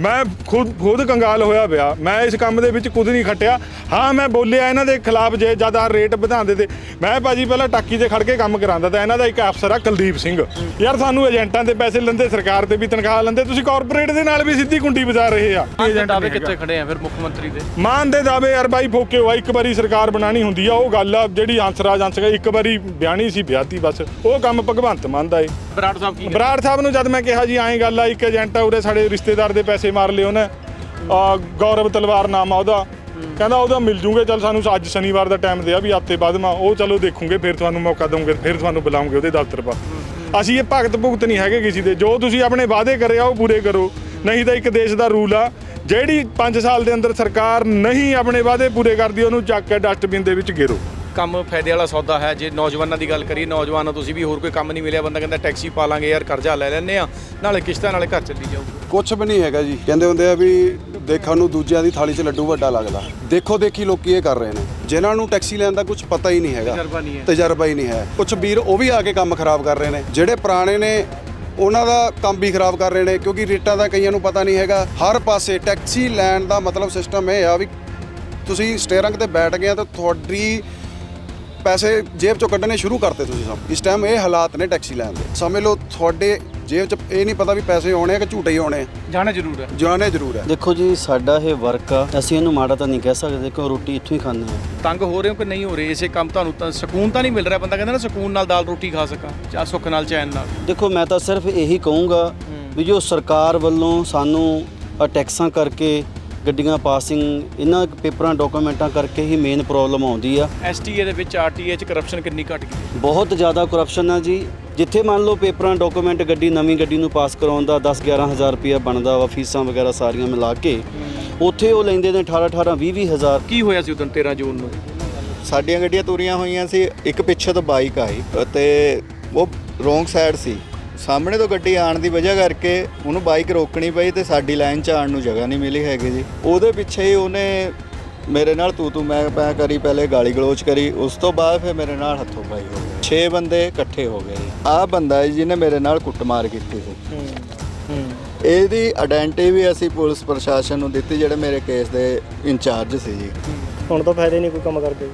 ਮੈਂ ਖੁਦ ਖੁਦ ਕੰਗਾਲ ਹੋਇਆ ਪਿਆ। ਮੈਂ ਇਸ ਕੰਮ ਦੇ ਵਿੱਚ ਕੁਝ ਨਹੀਂ ਖੱਟਿਆ। ਹਾਂ ਮੈਂ ਬੋਲਿਆ ਇਹਨਾਂ ਦੇ ਖਿਲਾਫ ਜੇ ਜ਼ਿਆਦਾ ਰੇਟ ਵਧਾਉਂਦੇ ਤੇ ਮੈਂ ਭਾਜੀ ਪਹਿਲਾਂ ਟਾਕੀ ਤੇ ਖੜ ਕੇ ਕੰਮ ਕਰਾਉਂਦਾ ਤਾਂ ਇਹਨਾਂ ਦਾ ਇੱਕ ਅਫਸਰ ਆ ਕੁਲਦੀਪ ਸਿੰਘ। ਯਾਰ ਸਾਨੂੰ ਏਜੰਟਾਂ ਦੇ ਪੈਸੇ ਲੈਂਦੇ ਸਰਕਾਰ ਤੇ ਵੀ ਤਨਖਾਹ ਲੈਂਦੇ ਤੁਸੀਂ ਕਾਰਪੋਰੇਟ ਦੇ ਨਾਲ ਵੀ ਸਿੱਧੀ ਕੁੰਡੀ ਵਜਾ ਰਹੇ ਆ। ਇਹ ਦਾਅਵੇ ਕਿੱਥੇ ਖੜੇ ਆ ਫਿਰ ਮੁੱਖ ਮੰਤਰੀ ਦੇ? ਮਾਨ ਦੇ ਦਾਅਵੇ ਯਾਰ ਬਾਈ ਫੋਕੇ ਹੋਆ ਇੱਕ ਵਾਰੀ ਸਰਕਾਰ ਬਣਾਣੀ ਹੁੰਦੀ ਆ ਉਹ ਗੱਲ ਆ ਜਿਹੜੀ ਹੰਸਰਾਜ ਹੰਸ ਇੱਕ ਵਾਰੀ ਬਿਆਨੀ ਸੀ ਵਿਆਹਤੀ ਬਸ। ਉਹ ਕੰਮ ਭਗਵੰਤ ਮਾਨ ਦਾ ਏ। ਬਰਾੜ ਸਾਹਿਬ ਕੀ ਬਰਾੜ ਸਾਹਿਬ ਨੂੰ ਜਦ ਮੈਂ ਕਿਹਾ ਜੀ ਐਂ ਗੱਲ ਆ ਇੱਕ ਏਜੰਟ ਆ ਉਰੇ ਸਾਡੇ ਰਿਸ਼ਤੇਦਾਰ ਦੇ ਪੈਸੇ ਮਾਰ ਲਏ ਉਹਨੇ। ਆ, ਗੌਰਵ ਤਲਵਾਰ ਨਾਮ ਆ ਉਹਦਾ। ਕਹਿੰਦਾ ਉਹਦਾ ਮਿਲ ਜੂਗੇ, ਚਲ ਸਾਨੂੰ ਅੱਜ ਸ਼ਨੀਵਾਰ ਦਾ ਟਾਈਮ ਦਿਆ ਵੀ ਹਫ਼ਤੇ ਬਾਅਦ ਮੈਂ ਉਹ ਚਲੋ ਦੇਖੂਗੇ, ਫਿਰ ਤੁਹਾਨੂੰ ਮੌਕਾ ਦਵਾਂਗੇ ਫਿਰ ਤੁਹਾਨੂੰ ਬੁਲਾਉਂਗੇ ਉਹਦੇ ਦਫ਼ਤਰ ਪਰ ਅਸੀਂ ਇਹ ਭਗਤ ਭੁਗਤ ਨਹੀਂ ਹੈਗੇ ਕਿਸੇ ਦੇ। ਜੋ ਤੁਸੀਂ ਆਪਣੇ ਵਾਅਦੇ ਕਰੇ ਆ, ਉਹ ਪੂਰੇ ਕਰੋ। ਨਹੀਂ ਤਾਂ ਇੱਕ ਦੇਸ਼ ਦਾ ਰੂਲ ਆ, ਜਿਹੜੀ 5 ਸਾਲ ਦੇ ਅੰਦਰ ਸਰਕਾਰ ਨਹੀਂ ਆਪਣੇ ਵਾਅਦੇ ਪੂਰੇ ਕਰਦੀ, ਉਹਨੂੰ ਚੱਕ ਕੇ ਡਸਟਬਿਨ ਦੇ ਵਿੱਚ ਗੇਰੋ। ਕੰਮ ਫਾਇਦੇ ਵਾਲਾ ਸੌਦਾ ਹੈ। ਜੇ ਨੌਜਵਾਨਾਂ ਦੀ ਗੱਲ ਕਰੀਏ ਨੌਜਵਾਨਾਂ ਤੁਸੀਂ ਵੀ ਹੋਰ ਕੋਈ ਕੰਮ ਨਹੀਂ ਮਿਲਿਆ ਬੰਦਾ ਕਹਿੰਦਾ ਟੈਕਸੀ ਪਾ ਲਾਂਗੇ ਯਾਰ ਕਰਜ਼ਾ ਲੈ ਲੈਂਦੇ ਆ ਨਾਲੇ ਕਿਸ਼ਤਾਂ ਨਾਲੇ ਘਰ ਚੱਲੀ ਜਾਊ ਕੁਛ ਵੀ ਨਹੀਂ ਹੈਗਾ ਜੀ। ਕਹਿੰਦੇ ਹੁੰਦੇ ਆ ਵੀ ਦੇਖਣ ਨੂੰ ਦੂਜਿਆਂ ਦੀ ਥਾਲੀ 'ਚ ਲੱਡੂ ਵੱਡਾ ਲੱਗਦਾ। ਦੇਖੋ ਦੇਖੀ ਲੋਕੀ ਇਹ ਕਰ ਰਹੇ ਨੇ। ਜਿਨ੍ਹਾਂ ਨੂੰ ਟੈਕਸੀ ਲੈਣ ਦਾ ਕੁਝ ਪਤਾ ਹੀ ਨਹੀਂ ਹੈਗਾ। ਤਜਰਬਾ ਨਹੀਂ ਹੈ। ਤਜਰਬਾ ਹੀ ਨਹੀਂ ਹੈ। ਕੁਝ ਵੀਰ ਉਹ ਵੀ ਆ ਕੇ ਕੰਮ ਖਰਾਬ ਕਰ ਰਹੇ ਨੇ। ਜਿਹੜੇ ਪੁਰਾਣੇ ਨੇ ਉਹਨਾਂ ਦਾ ਕੰਮ ਵੀ ਖਰਾਬ ਕਰ ਰਹੇ ਨੇ ਕਿਉਂਕਿ ਰੇਟਾਂ ਦਾ ਕਈਆਂ ਨੂੰ ਪਤਾ ਨਹੀਂ ਹੈਗਾ। ਹਰ ਪਾਸੇ ਟੈਕਸੀ ਲੈਣ ਦਾ ਮਤਲਬ ਸਿਸਟਮ ਇਹ ਆ ਵੀ ਤੁਸੀਂ ਸਟੀਅਰਿੰਗ ਤੇ ਬੈਠ ਗਏ ਤਾਂ ਤੁਹਾਡੀ ਪੈਸੇ ਜੇਬ ਚੋਂ ਕੱਢਣੇ ਸ਼ੁਰੂ ਕਰਤੇ ਤੁਸੀਂ ਸਭ। ਇਸ ਟਾਈਮ ਇਹ ਹਾਲਾਤ ਨੇ ਟੈਕਸੀ ਲੈਣ ਦੇ। ਸਮਝ ਲਓ ਤੁਹਾਡੇ ਜੇਬ 'ਚ ਇਹ ਨਹੀਂ ਪਤਾ ਵੀ ਪੈਸੇ ਆਉਣੇ ਆ ਕਿ ਹੀ ਆਉਣੇ ਆ। ਜਾਣਾ ਜ਼ਰੂਰ ਹੈ ਜਾਣੇ ਜ਼ਰੂਰ ਹੈ ਦੇਖੋ ਜੀ ਸਾਡਾ ਇਹ ਵਰਕ ਆ ਅਸੀਂ ਇਹਨੂੰ ਮਾੜਾ ਤਾਂ ਨਹੀਂ ਕਹਿ ਸਕਦੇ ਕਿਉਂ ਰੋਟੀ ਇੱਥੋਂ ਹੀ ਖਾਂਦੇ ਆ। ਤੰਗ ਹੋ ਰਹੇ ਹੋ ਕਿ ਨਹੀਂ ਹੋ ਰਹੇ? ਇਸੇ ਕੰਮ ਤੁਹਾਨੂੰ ਤਾਂ ਸਕੂਨ ਤਾਂ ਨਹੀਂ ਮਿਲ ਰਿਹਾ? ਬੰਦਾ ਕਹਿੰਦਾ ਨਾ ਸਕੂਨ ਨਾਲ ਦਾਲ ਰੋਟੀ ਖਾ ਸਕਾਂ ਜਾਂ ਸੁੱਖ ਨਾਲ ਚੈਨ ਨਾਲ। ਦੇਖੋ ਮੈਂ ਤਾਂ ਸਿਰਫ ਇਹੀ ਕਹੂੰਗਾ ਵੀ ਜੋ ਸਰਕਾਰ ਵੱਲੋਂ ਸਾਨੂੰ ਆਹ ਟੈਕਸਾਂ ਕਰਕੇ ਗੱਡੀਆਂ ਪਾਸਿੰਗ ਇਹਨਾਂ ਪੇਪਰਾਂ ਡਾਕੂਮੈਂਟਾਂ ਕਰਕੇ ਹੀ ਮੇਨ ਪ੍ਰੋਬਲਮ ਆਉਂਦੀ ਆ। ਐਸਟੀਏ ਦੇ ਵਿੱਚ ਆਰਟੀਏ ਚ ਕਰਪਸ਼ਨ ਕਿੰਨੀ ਘਟ ਗਈ? ਬਹੁਤ ਜ਼ਿਆਦਾ ਕਰਪਸ਼ਨ ਆ ਜੀ। ਜਿੱਥੇ ਮੰਨ ਲਓ ਪੇਪਰਾਂ ਡਾਕੂਮੈਂਟ ਗੱਡੀ ਨਵੀਂ ਗੱਡੀ ਨੂੰ ਪਾਸ ਕਰਾਉਣ ਦਾ 10 11000 ਰੁਪਇਆ ਬਣਦਾ ਵਾ ਫੀਸਾਂ ਵਗੈਰਾ ਸਾਰੀਆਂ ਮਿਲਾ ਕੇ ਉੱਥੇ ਉਹ ਲੈਂਦੇ ਨੇ 18 18 20 20 ਹਜ਼ਾਰ। ਕੀ ਹੋਇਆ ਸੀ ਉਦੋਂ 13 ਜੂਨ ਨੂੰ? ਸਾਡੀਆਂ ਗੱਡੀਆਂ ਤੁਰੀਆਂ ਹੋਈਆਂ ਸੀ ਇੱਕ ਪਿੱਛੇ ਤੋਂ ਬਾਈਕ ਆਈ ਤੇ ਉਹ ਰੋਂਗ ਸਾਈਡ ਸੀ। ਸਾਹਮਣੇ ਤੋਂ ਗੱਡੀ ਆਉਣ ਦੀ ਵਜ੍ਹਾ ਕਰਕੇ ਉਹਨੂੰ ਬਾਈਕ ਰੋਕਣੀ ਪਈ ਤੇ ਸਾਡੀ ਲਾਈਨ 'ਚ ਆਉਣ ਨੂੰ ਜਗ੍ਹਾ ਨਹੀਂ ਮਿਲੀ ਹੈਗੀ ਜੀ। ਉਹਦੇ ਪਿੱਛੇ ਹੀ ਉਹਨੇ ਮੇਰੇ ਨਾਲ ਤੂੰ ਤੂੰ ਮੈਂ ਮੈਂ ਕਰੀ ਪਹਿਲੇ ਗਾਲੀ ਗਲੋਚ ਕਰੀ ਉਸ ਤੋਂ ਬਾਅਦ ਫਿਰ ਮੇਰੇ ਨਾਲ ਹੱਥੋਂ ਪਾਈ ਹੋ। ਗਈ 6 ਬੰਦੇ ਇਕੱਠੇ ਹੋ ਗਏ ਆਹ ਬੰਦਾ ਹੈ ਜਿਹਨੇ ਮੇਰੇ ਨਾਲ ਕੁੱਟਮਾਰ ਕੀਤੀ ਸੀ। ਇਹਦੀ ਆਇਡੈਂਟੀ ਵੀ ਅਸੀਂ ਪੁਲਿਸ ਪ੍ਰਸ਼ਾਸਨ ਨੂੰ ਦਿੱਤੀ ਜਿਹੜੇ ਮੇਰੇ ਕੇਸ ਦੇ ਇੰਚਾਰਜ ਸੀ ਜੀ। ਹੁਣ ਤਾਂ ਫਾਇਦਾ ਨਹੀਂ ਕੋਈ ਕੰਮ ਕਰਕੇ।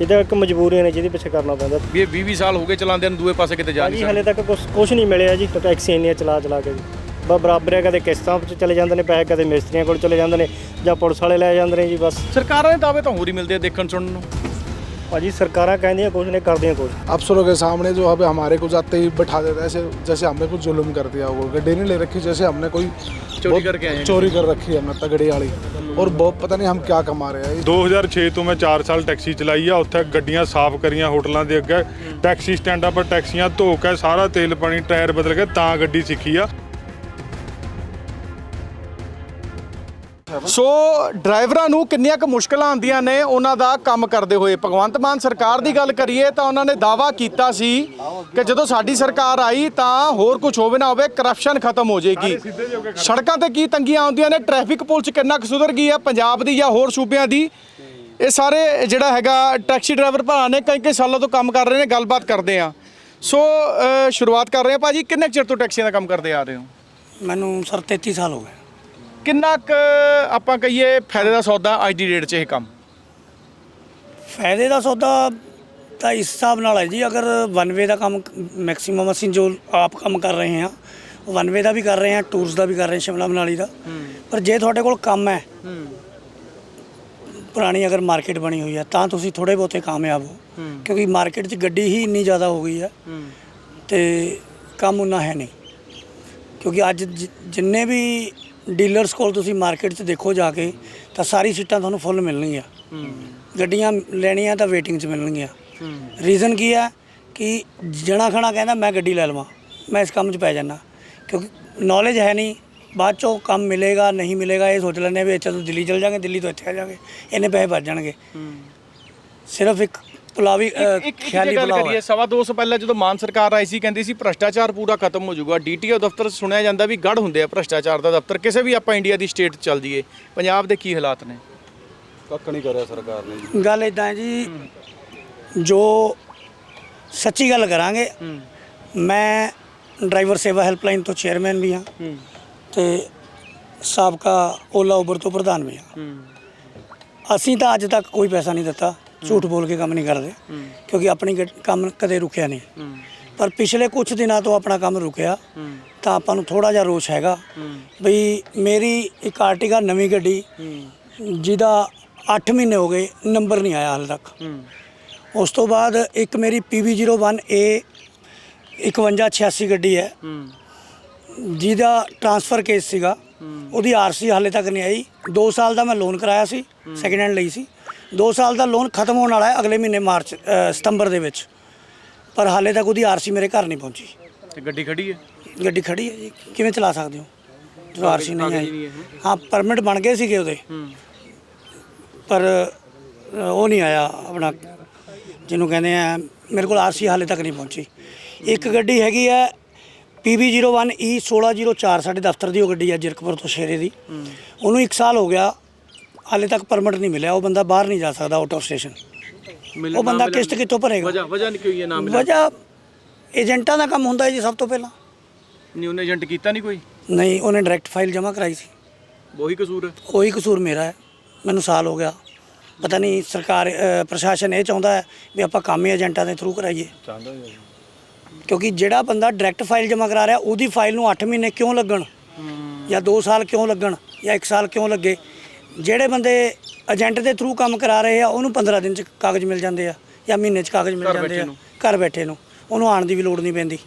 ਇਹਦਾ ਇੱਕ ਮਜਬੂਰੀ ਨੇ ਜਿਹਦੇ ਪਿੱਛੇ ਕਰਨਾ ਪੈਂਦਾ। ਵੀ ਇਹ 20 20 ਸਾਲ ਹੋ ਗਏ ਚਲਾਉਂਦੇ ਨੂੰ ਦੂਏ ਪਾਸੇ ਕਿਤੇ ਜਾ ਨਹੀਂ ਜੀ ਹਲੇ ਤੱਕ ਕੁਝ ਕੁਝ ਨਹੀਂ ਮਿਲਿਆ ਜੀ ਟੈਕਸੀ ਇੰਨੀਆਂ ਚਲਾ ਚਲਾ ਕੇ ਜੀ। ਬਸ ਬਰਾਬਰ ਹੈ ਕਦੇ ਕਿਸ਼ਤਾਂ 'ਚ ਚਲੇ ਜਾਂਦੇ ਨੇ ਪੈਸੇ ਕਦੇ ਮਿਸਤਰੀਆਂ ਕੋਲ ਚਲੇ ਜਾਂਦੇ ਨੇ ਜਾਂ ਪੁਲਿਸ ਵਾਲੇ ਲੈ ਜਾਂਦੇ ਨੇ ਜੀ ਬਸ। ਸਰਕਾਰਾਂ ਦੇ ਦਾਅਵੇ ਤਾਂ ਹੋਰ ਹੀ ਮਿਲਦੇ ਆ ਦੇਖਣ ਸੁਣਨ ਨੂੰ। ਭਾਜੀ ਸਰਕਾਰਾਂ ਕਹਿੰਦੀਆਂ ਕੁਝ ਨੇ ਕਰਦੀਆਂ ਕੁਝ अफसरों के सामने जो अब हमारे को जाते ही बैठा देता है ऐसे जैसे हमने कुछ जुल्म कर दिया वो गड्डी नहीं ले रखी जैसे हमने कोई चोरी बहुत करके आए हैं। चोरी कर रखी है हमने तगड़ी वाली और बहुत पता नहीं हम क्या कमा रहे हैं 2006 ਤੋਂ ਮੈਂ 4 ਸਾਲ ਟੈਕਸੀ ਚਲਾਈ ਆ ਉੱਥੇ ਗੱਡੀਆਂ ਸਾਫ਼ ਕਰੀਆਂ ਹੋਟਲਾਂ ਦੇ ਅੱਗੇ ਟੈਕਸੀ ਸਟੈਂਡਾਂ 'ਪਰ ਟੈਕਸੀਆਂ ਧੋ ਕੇ ਸਾਰਾ ਤੇਲ ਪਾਣੀ ਟਾਇਰ ਬਦਲ ਕੇ ਤਾਂ ਗੱਡੀ ਸਿੱਖੀ ਆ ਸੋ ਡਰਾਈਵਰਾਂ ਨੂੰ ਕਿੰਨੀਆਂ ਕੁ ਮੁਸ਼ਕਲਾਂ ਆਉਂਦੀਆਂ ਨੇ ਉਹਨਾਂ ਦਾ ਕੰਮ ਕਰਦੇ ਹੋਏ। ਭਗਵੰਤ ਮਾਨ ਸਰਕਾਰ ਦੀ ਗੱਲ ਕਰੀਏ ਤਾਂ ਉਹਨਾਂ ਨੇ ਦਾਵਾ ਕੀਤਾ ਸੀ ਕਿ ਜਦੋਂ ਸਾਡੀ ਸਰਕਾਰ ਆਈ ਤਾਂ ਹੋਰ ਕੁਝ ਹੋਵੇ ਨਾ ਹੋਵੇ ਕਰਪਸ਼ਨ ਖਤਮ ਹੋ ਜਾਏਗੀ। ਸੜਕਾਂ ਤੇ ਕੀ ਤੰਗੀਆਂ ਆਉਂਦੀਆਂ ਨੇ? ਟ੍ਰੈਫਿਕ ਪੁਲਿਸ ਕਿੰਨਾ ਕੁ ਸੁਧਰ ਗਈ ਹੈ? ਪੰਜਾਬ ਦੀ ਜਾਂ ਹੋਰ ਸੂਬਿਆਂ ਦੀ? ਇਹ ਸਾਰੇ ਜਿਹੜਾ ਹੈਗਾ ਟੈਕਸੀ ਡਰਾਈਵਰ ਭਰਾ ਨੇ ਕਈ ਕਈ ਸਾਲਾਂ ਤੋਂ ਕੰਮ ਕਰ ਰਹੇ ਨੇ ਗੱਲਬਾਤ ਕਰਦੇ ਆ। ਸੋ ਸ਼ੁਰੂਆਤ ਕਰ ਰਹੇ ਆ। ਭਾਜੀ ਕਿੰਨੇ ਕੁ ਚਿਰ ਤੋਂ ਟੈਕਸੀਆਂ ਦਾ ਕੰਮ ਕਰਦੇ ਆ ਰਹੇ ਹੋ? ਮੈਨੂੰ ਸਰ 33 ਸਾਲ ਹੋ ਗਏ। ਕਿੰਨਾ ਕੁ ਆਪਾਂ ਕਹੀਏ ਫਾਇਦੇ ਦਾ ਸੌਦਾ ਅੱਜ ਦੀ ਡੇਟ 'ਚ ਇਹ ਕੰਮ? ਫਾਇਦੇ ਦਾ ਸੌਦਾ ਤਾਂ ਇਸ ਹਿਸਾਬ ਨਾਲ ਹੈ ਜੀ ਅਗਰ ਵਨ ਵੇ ਦਾ ਕੰਮ ਮੈਕਸਿਮਮ ਅਸੀਂ ਜੋ ਆਪ ਕੰਮ ਕਰ ਰਹੇ ਹਾਂ ਵਨ ਵੇ ਦਾ ਵੀ ਕਰ ਰਹੇ ਹਾਂ ਟੂਰਸ ਦਾ ਵੀ ਕਰ ਰਹੇ ਹਾਂ ਸ਼ਿਮਲਾ ਮਨਾਲੀ ਦਾ। ਪਰ ਜੇ ਤੁਹਾਡੇ ਕੋਲ ਕੰਮ ਹੈ ਪੁਰਾਣੀ ਅਗਰ ਮਾਰਕੀਟ ਬਣੀ ਹੋਈ ਹੈ ਤਾਂ ਤੁਸੀਂ ਥੋੜੇ ਬਹੁਤੇ ਕਾਮਯਾਬ ਹੋ। ਕਿਉਂਕਿ ਮਾਰਕੀਟ 'ਚ ਗੱਡੀ ਹੀ ਇੰਨੀ ਜ਼ਿਆਦਾ ਹੋ ਗਈ ਹੈ ਤੇ ਕੰਮ ਉਨਾ ਹੈ ਨਹੀਂ। ਕਿਉਂਕਿ ਅੱਜ ਜਿੰਨੇ ਵੀ ਡੀਲਰਸ ਕੋਲ ਤੁਸੀਂ ਮਾਰਕੀਟ 'ਚ ਦੇਖੋ ਜਾ ਕੇ ਤਾਂ ਸਾਰੀ ਸੀਟਾਂ ਤੁਹਾਨੂੰ ਫੁੱਲ ਮਿਲਣਗੀਆਂ। ਗੱਡੀਆਂ ਲੈਣੀਆਂ ਤਾਂ ਵੇਟਿੰਗ 'ਚ ਮਿਲਣਗੀਆਂ। ਰੀਜ਼ਨ ਕੀ ਹੈ ਕਿ ਜਣਾ ਖਣਾ ਕਹਿੰਦਾ ਮੈਂ ਗੱਡੀ ਲੈ ਲਵਾਂ ਮੈਂ ਇਸ ਕੰਮ 'ਚ ਪੈ ਜਾਣਾ ਕਿਉਂਕਿ ਨੌਲੇਜ ਹੈ ਨਹੀਂ ਬਾਅਦ ਚੋਂ ਕੰਮ ਮਿਲੇਗਾ ਨਹੀਂ ਮਿਲੇਗਾ ਇਹ ਸੋਚ ਲੈਂਦੇ ਵੀ ਇੱਥੇ ਤੋਂ ਦਿੱਲੀ ਚਲ ਜਾਾਂਗੇ ਦਿੱਲੀ ਤੋਂ ਇੱਥੇ ਆ ਜਾਾਂਗੇ ਇੰਨੇ ਪੈਸੇ ਬਚ ਜਾਣਗੇ। ਸਿਰਫ ਇੱਕ ਪੁਲਾਵੀ ਅ, ਇੱਕ ਇੱਕ ਖਿਆਲੀ ਜੇ ਗੱਲ ਪੁਲਾਵ ਕਰੀਏ ਹੈ ਸਵਾ ਦੋ ਸਾਲ ਪਹਿਲਾਂ ਜਦੋਂ ਮਾਨ ਸਰਕਾਰ ਆਈ ਸੀ ਕਹਿੰਦੀ ਸੀ ਭ੍ਰਸ਼ਟਾਚਾਰ ਪੂਰਾ ਖਤਮ ਹੋ ਜਾਊਗਾ। ਡੀਟੀਓ ਦਫ਼ਤਰ ਸੁਣਿਆ ਜਾਂਦਾ ਵੀ ਗੜ ਹੁੰਦੇ ਆ ਭ੍ਰਸ਼ਟਾਚਾਰ ਦਾ ਦਫ਼ਤਰ। ਕਿਸੇ ਵੀ ਆਪਾਂ ਇੰਡੀਆ ਦੀ ਸਟੇਟ ਚੱਲ ਜਾਈਏ ਪੰਜਾਬ ਦੇ ਕੀ ਹਾਲਾਤ ਨੇ? ਕੱਖ ਨਹੀਂ ਕਰਿਆ ਸਰਕਾਰ ਨੇ ਜੀ। ਗੱਲ ਇਦਾਂ ਹੈ ਜੀ ਜੋ ਸੱਚੀ ਗੱਲ ਕਰਾਂਗੇ ਮੈਂ ਡਰਾਈਵਰ ਸੇਵਾ ਹੈਲਪਲਾਈਨ ਤੋਂ ਚੇਅਰਮੈਨ ਵੀ ਹਾਂ ਤੇ ਸਾਬਕਾ ਓਲਾ ਉਬਰ ਤੋਂ ਪ੍ਰਧਾਨ ਵੀ ਆ ਅਸੀਂ ਤਾਂ ਅੱਜ ਤੱਕ ਕੋਈ ਪੈਸਾ ਨਹੀਂ ਦਿੱਤਾ। ਝੂਠ ਬੋਲ ਕੇ ਕੰਮ ਨਹੀਂ ਕਰਦੇ, ਕਿਉਂਕਿ ਆਪਣੀ ਗੱਡ- ਕੰਮ ਕਦੇ ਰੁਕਿਆ ਨਹੀਂ। ਪਰ ਪਿਛਲੇ ਕੁਝ ਦਿਨਾਂ ਤੋਂ ਆਪਣਾ ਕੰਮ ਰੁਕਿਆ, ਤਾਂ ਆਪਾਂ ਨੂੰ ਥੋੜਾ ਜਿਹਾ ਰੋਸ਼ ਹੈਗਾ ਬਈ ਮੇਰੀ ਇੱਕ ਆਰਟੀਕਾ ਨਵੀਂ ਗੱਡੀ, ਜਿਹਦਾ 8 ਮਹੀਨੇ ਹੋ ਗਏ, ਨੰਬਰ ਨਹੀਂ ਆਇਆ ਹਾਲੇ ਤੱਕ। ਉਸ ਤੋਂ ਬਾਅਦ ਇੱਕ ਮੇਰੀ PB01A 5186 ਗੱਡੀ ਹੈ, ਜਿਹਦਾ ਟ੍ਰਾਂਸਫਰ ਕੇਸ ਸੀਗਾ, ਉਹਦੀ ਆਰਸੀ ਹਾਲੇ ਤੱਕ ਨਹੀਂ ਆਈ। 2 ਸਾਲ ਦਾ ਮੈਂ ਲੋਨ ਕਰਾਇਆ ਸੀ ਸੈਕਿੰਡ ਹੈਂਡ ਲਈ ਸੀ। 2 ਸਾਲ ਦਾ ਲੋਨ ਖਤਮ ਹੋਣ ਵਾਲਾ ਹੈ ਅਗਲੇ ਮਹੀਨੇ ਮਾਰਚ ਅ, ਸਤੰਬਰ ਦੇ ਵਿੱਚ। ਪਰ ਹਾਲੇ ਤੱਕ ਉਹਦੀ ਆਰਸੀ ਮੇਰੇ ਘਰ ਨਹੀਂ ਪਹੁੰਚੀ। ਤੇ ਗੱਡੀ ਖੜੀ ਹੈ? ਗੱਡੀ ਖੜੀ ਹੈ ਜੀ। ਕਿਵੇਂ ਚਲਾ ਸਕਦੇ ਹੋ? ਜਦੋਂ ਆਰਸੀ ਨਹੀਂ ਆਈ। ਹਾਂ। ਪਰਮਿਟ ਬਣ ਗਏ ਸੀਗੇ ਉਹਦੇ। ਪਰ ਅ, ਉਹ ਨਹੀਂ ਆਇਆ ਆਪਣਾ। ਜਿਹਨੂੰ ਕਹਿੰਦੇ ਆ ਮੇਰੇ ਕੋਲ ਆਰਸੀ ਹਾਲੇ ਤੱਕ ਨਹੀਂ ਪਹੁੰਚੀ। ਇੱਕ ਗੱਡੀ ਹੈਗੀ ਹੈ PB01E 1604 ਸਾਡੇ ਦਫ਼ਤਰ ਦੀ ਉਹ ਗੱਡੀ ਹੈ ਜਿਰਕਪੁਰ ਤੋਂ ਸ਼ੇਰੇ ਦੀ। ਉਹਨੂੰ 1 ਸਾਲ ਹੋ ਗਿਆ। ਹਾਲੇ ਤੱਕ ਪਰਮਿਟ ਨਹੀਂ ਮਿਲਿਆ ਉਹ ਬੰਦਾ ਬਾਹਰ ਨਹੀਂ ਜਾ ਸਕਦਾ ਆਊਟ ਆਫ ਸਟੇਸ਼ਨ ਉਹ ਬੰਦਾ ਕਿਸ਼ਤ ਕਿੱਥੋਂ ਭਰੇਗਾ? ਵਜ੍ਹਾ ਵਜ੍ਹਾ ਨਹੀਂ ਕੋਈ ਹੈ ਨਾ ਮਿਲਿਆ। ਵਜ੍ਹਾ ਏਜੰਟਾਂ ਦਾ ਕੰਮ ਹੁੰਦਾ ਹੈ ਜੀ ਸਭ ਤੋਂ ਪਹਿਲਾਂ। ਨਹੀਂ ਉਹਨੇ ਏਜੰਟ ਕੀਤਾ ਨਹੀਂ ਕੋਈ? ਨਹੀਂ ਉਹਨੇ ਡਾਇਰੈਕਟ ਫਾਈਲ ਜਮ੍ਹਾਂ ਕਰਾਈ ਸੀ। ਉਹੀ ਕਸੂਰ ਹੈ? ਉਹੀ ਕਸੂਰ ਮੇਰਾ ਹੈ। ਮੈਨੂੰ ਸਾਲ ਹੋ ਗਿਆ। ਪਤਾ ਨਹੀਂ ਸਰਕਾਰ ਅ, ਪ੍ਰਸ਼ਾਸਨ ਇਹ ਚਾਹੁੰਦਾ ਹੈ ਵੀ ਆਪਾਂ ਕੰਮ ਹੀ ਏਜੰਟਾਂ ਦੇ ਥਰੂ ਕਰਾਈਏ। ਕਿਉਂਕਿ ਜਿਹੜਾ ਬੰਦਾ ਡਾਇਰੈਕਟ ਫਾਈਲ ਜਮ੍ਹਾਂ ਕਰਾ ਰਿਹਾ ਉਹਦੀ ਫਾਈਲ ਨੂੰ 8 ਮਹੀਨੇ ਕਿਉਂ ਲੱਗਣ? ਜਾਂ 2 ਸਾਲ ਕਿਉਂ ਲੱਗਣ? ਜਾਂ 1 ਸਾਲ ਕਿਉਂ ਲੱਗੇ? ਜਿਹੜੇ ਬੰਦੇ ਏਜੰਟ ਦੇ ਥਰੂ ਕੰਮ ਕਰਾ ਰਹੇ ਆ ਉਹਨੂੰ 15 ਦਿਨ ਚ ਕਾਗਜ਼ ਮਿਲ ਜਾਂਦੇ ਆ ਜਾਂ ਮਹੀਨੇ ਚ ਕਾਗਜ਼ ਮਿਲ ਜਾਂਦੇ ਆ ਘਰ ਬੈਠੇ ਨੂੰ। ਉਹਨੂੰ ਆਉਣ ਦੀ ਵੀ ਲੋੜ ਨਹੀਂ ਪੈਂਦੀ।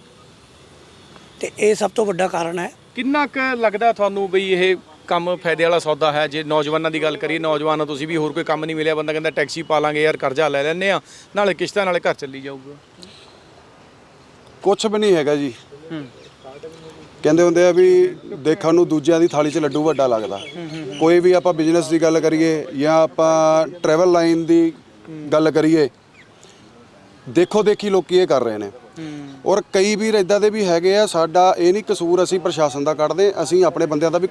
ਤੇ ਇਹ ਸਭ ਤੋਂ ਵੱਡਾ ਕਾਰਨ ਹੈ। ਕਿੰਨਾ ਕੁ ਲੱਗਦਾ ਤੁਹਾਨੂੰ ਬਈ ਇਹ ਕੰਮ ਫਾਇਦੇ ਵਾਲਾ ਸੌਦਾ ਹੈ? ਜੇ ਨੌਜਵਾਨਾਂ ਦੀ ਗੱਲ ਕਰੀਏ ਨੌਜਵਾਨਾਂ ਤੁਸੀਂ ਵੀ ਹੋਰ ਕੋਈ ਕੰਮ ਨਹੀਂ ਮਿਲਿਆ ਬੰਦਾ ਕਹਿੰਦਾ ਟੈਕਸੀ ਪਾ ਲਾਂਗੇ ਯਾਰ ਕਰਜ਼ਾ ਲੈ ਲੈਂਦੇ ਆ ਨਾਲੇ ਕਿਸ਼ਤਾਂ ਨਾਲੇ ਘਰ ਚੱਲੀ ਜਾਊਗਾ। ਕੁਝ ਵੀ ਨਹੀਂ ਹੈਗਾ ਜੀ। ਕਹਿੰਦੇ ਹੁੰਦੇ ਆ ਵੀ ਦੇਖਣ ਨੂੰ ਦੂਜਿਆਂ ਦੀ ਥਾਲੀ 'ਚ ਲੱਡੂ ਵੱਡਾ ਲੱਗਦਾ। ਕੋਈ ਵੀ ਆਪਾਂ ਬਿਜ਼ਨਸ ਦੀ ਗੱਲ ਕਰੀਏ ਜਾਂ ਆਪਾਂ ਟਰੈਵਲ ਲਾਈਨ ਦੀ ਗੱਲ ਕਰੀਏ ਦੇਖੋ ਦੇਖੀ ਲੋਕੀ ਇਹ ਕਰ ਰਹੇ ਨੇ। ਔਰ ਕਈ ਵੀਰ ਇਦਾਂ ਦੇ ਵੀ ਹੈਗੇ ਆ ਸਾਡਾ ਇਹ ਨਹੀਂ ਕਸੂਰ ਅਸੀਂ ਪ੍ਰਸ਼ਾਸਨ ਦਾ ਕੱਢਦੇ ਅਸੀਂ ਆਪਣੇ ਬੰਦਿਆਂ ਦਾ ਵੀ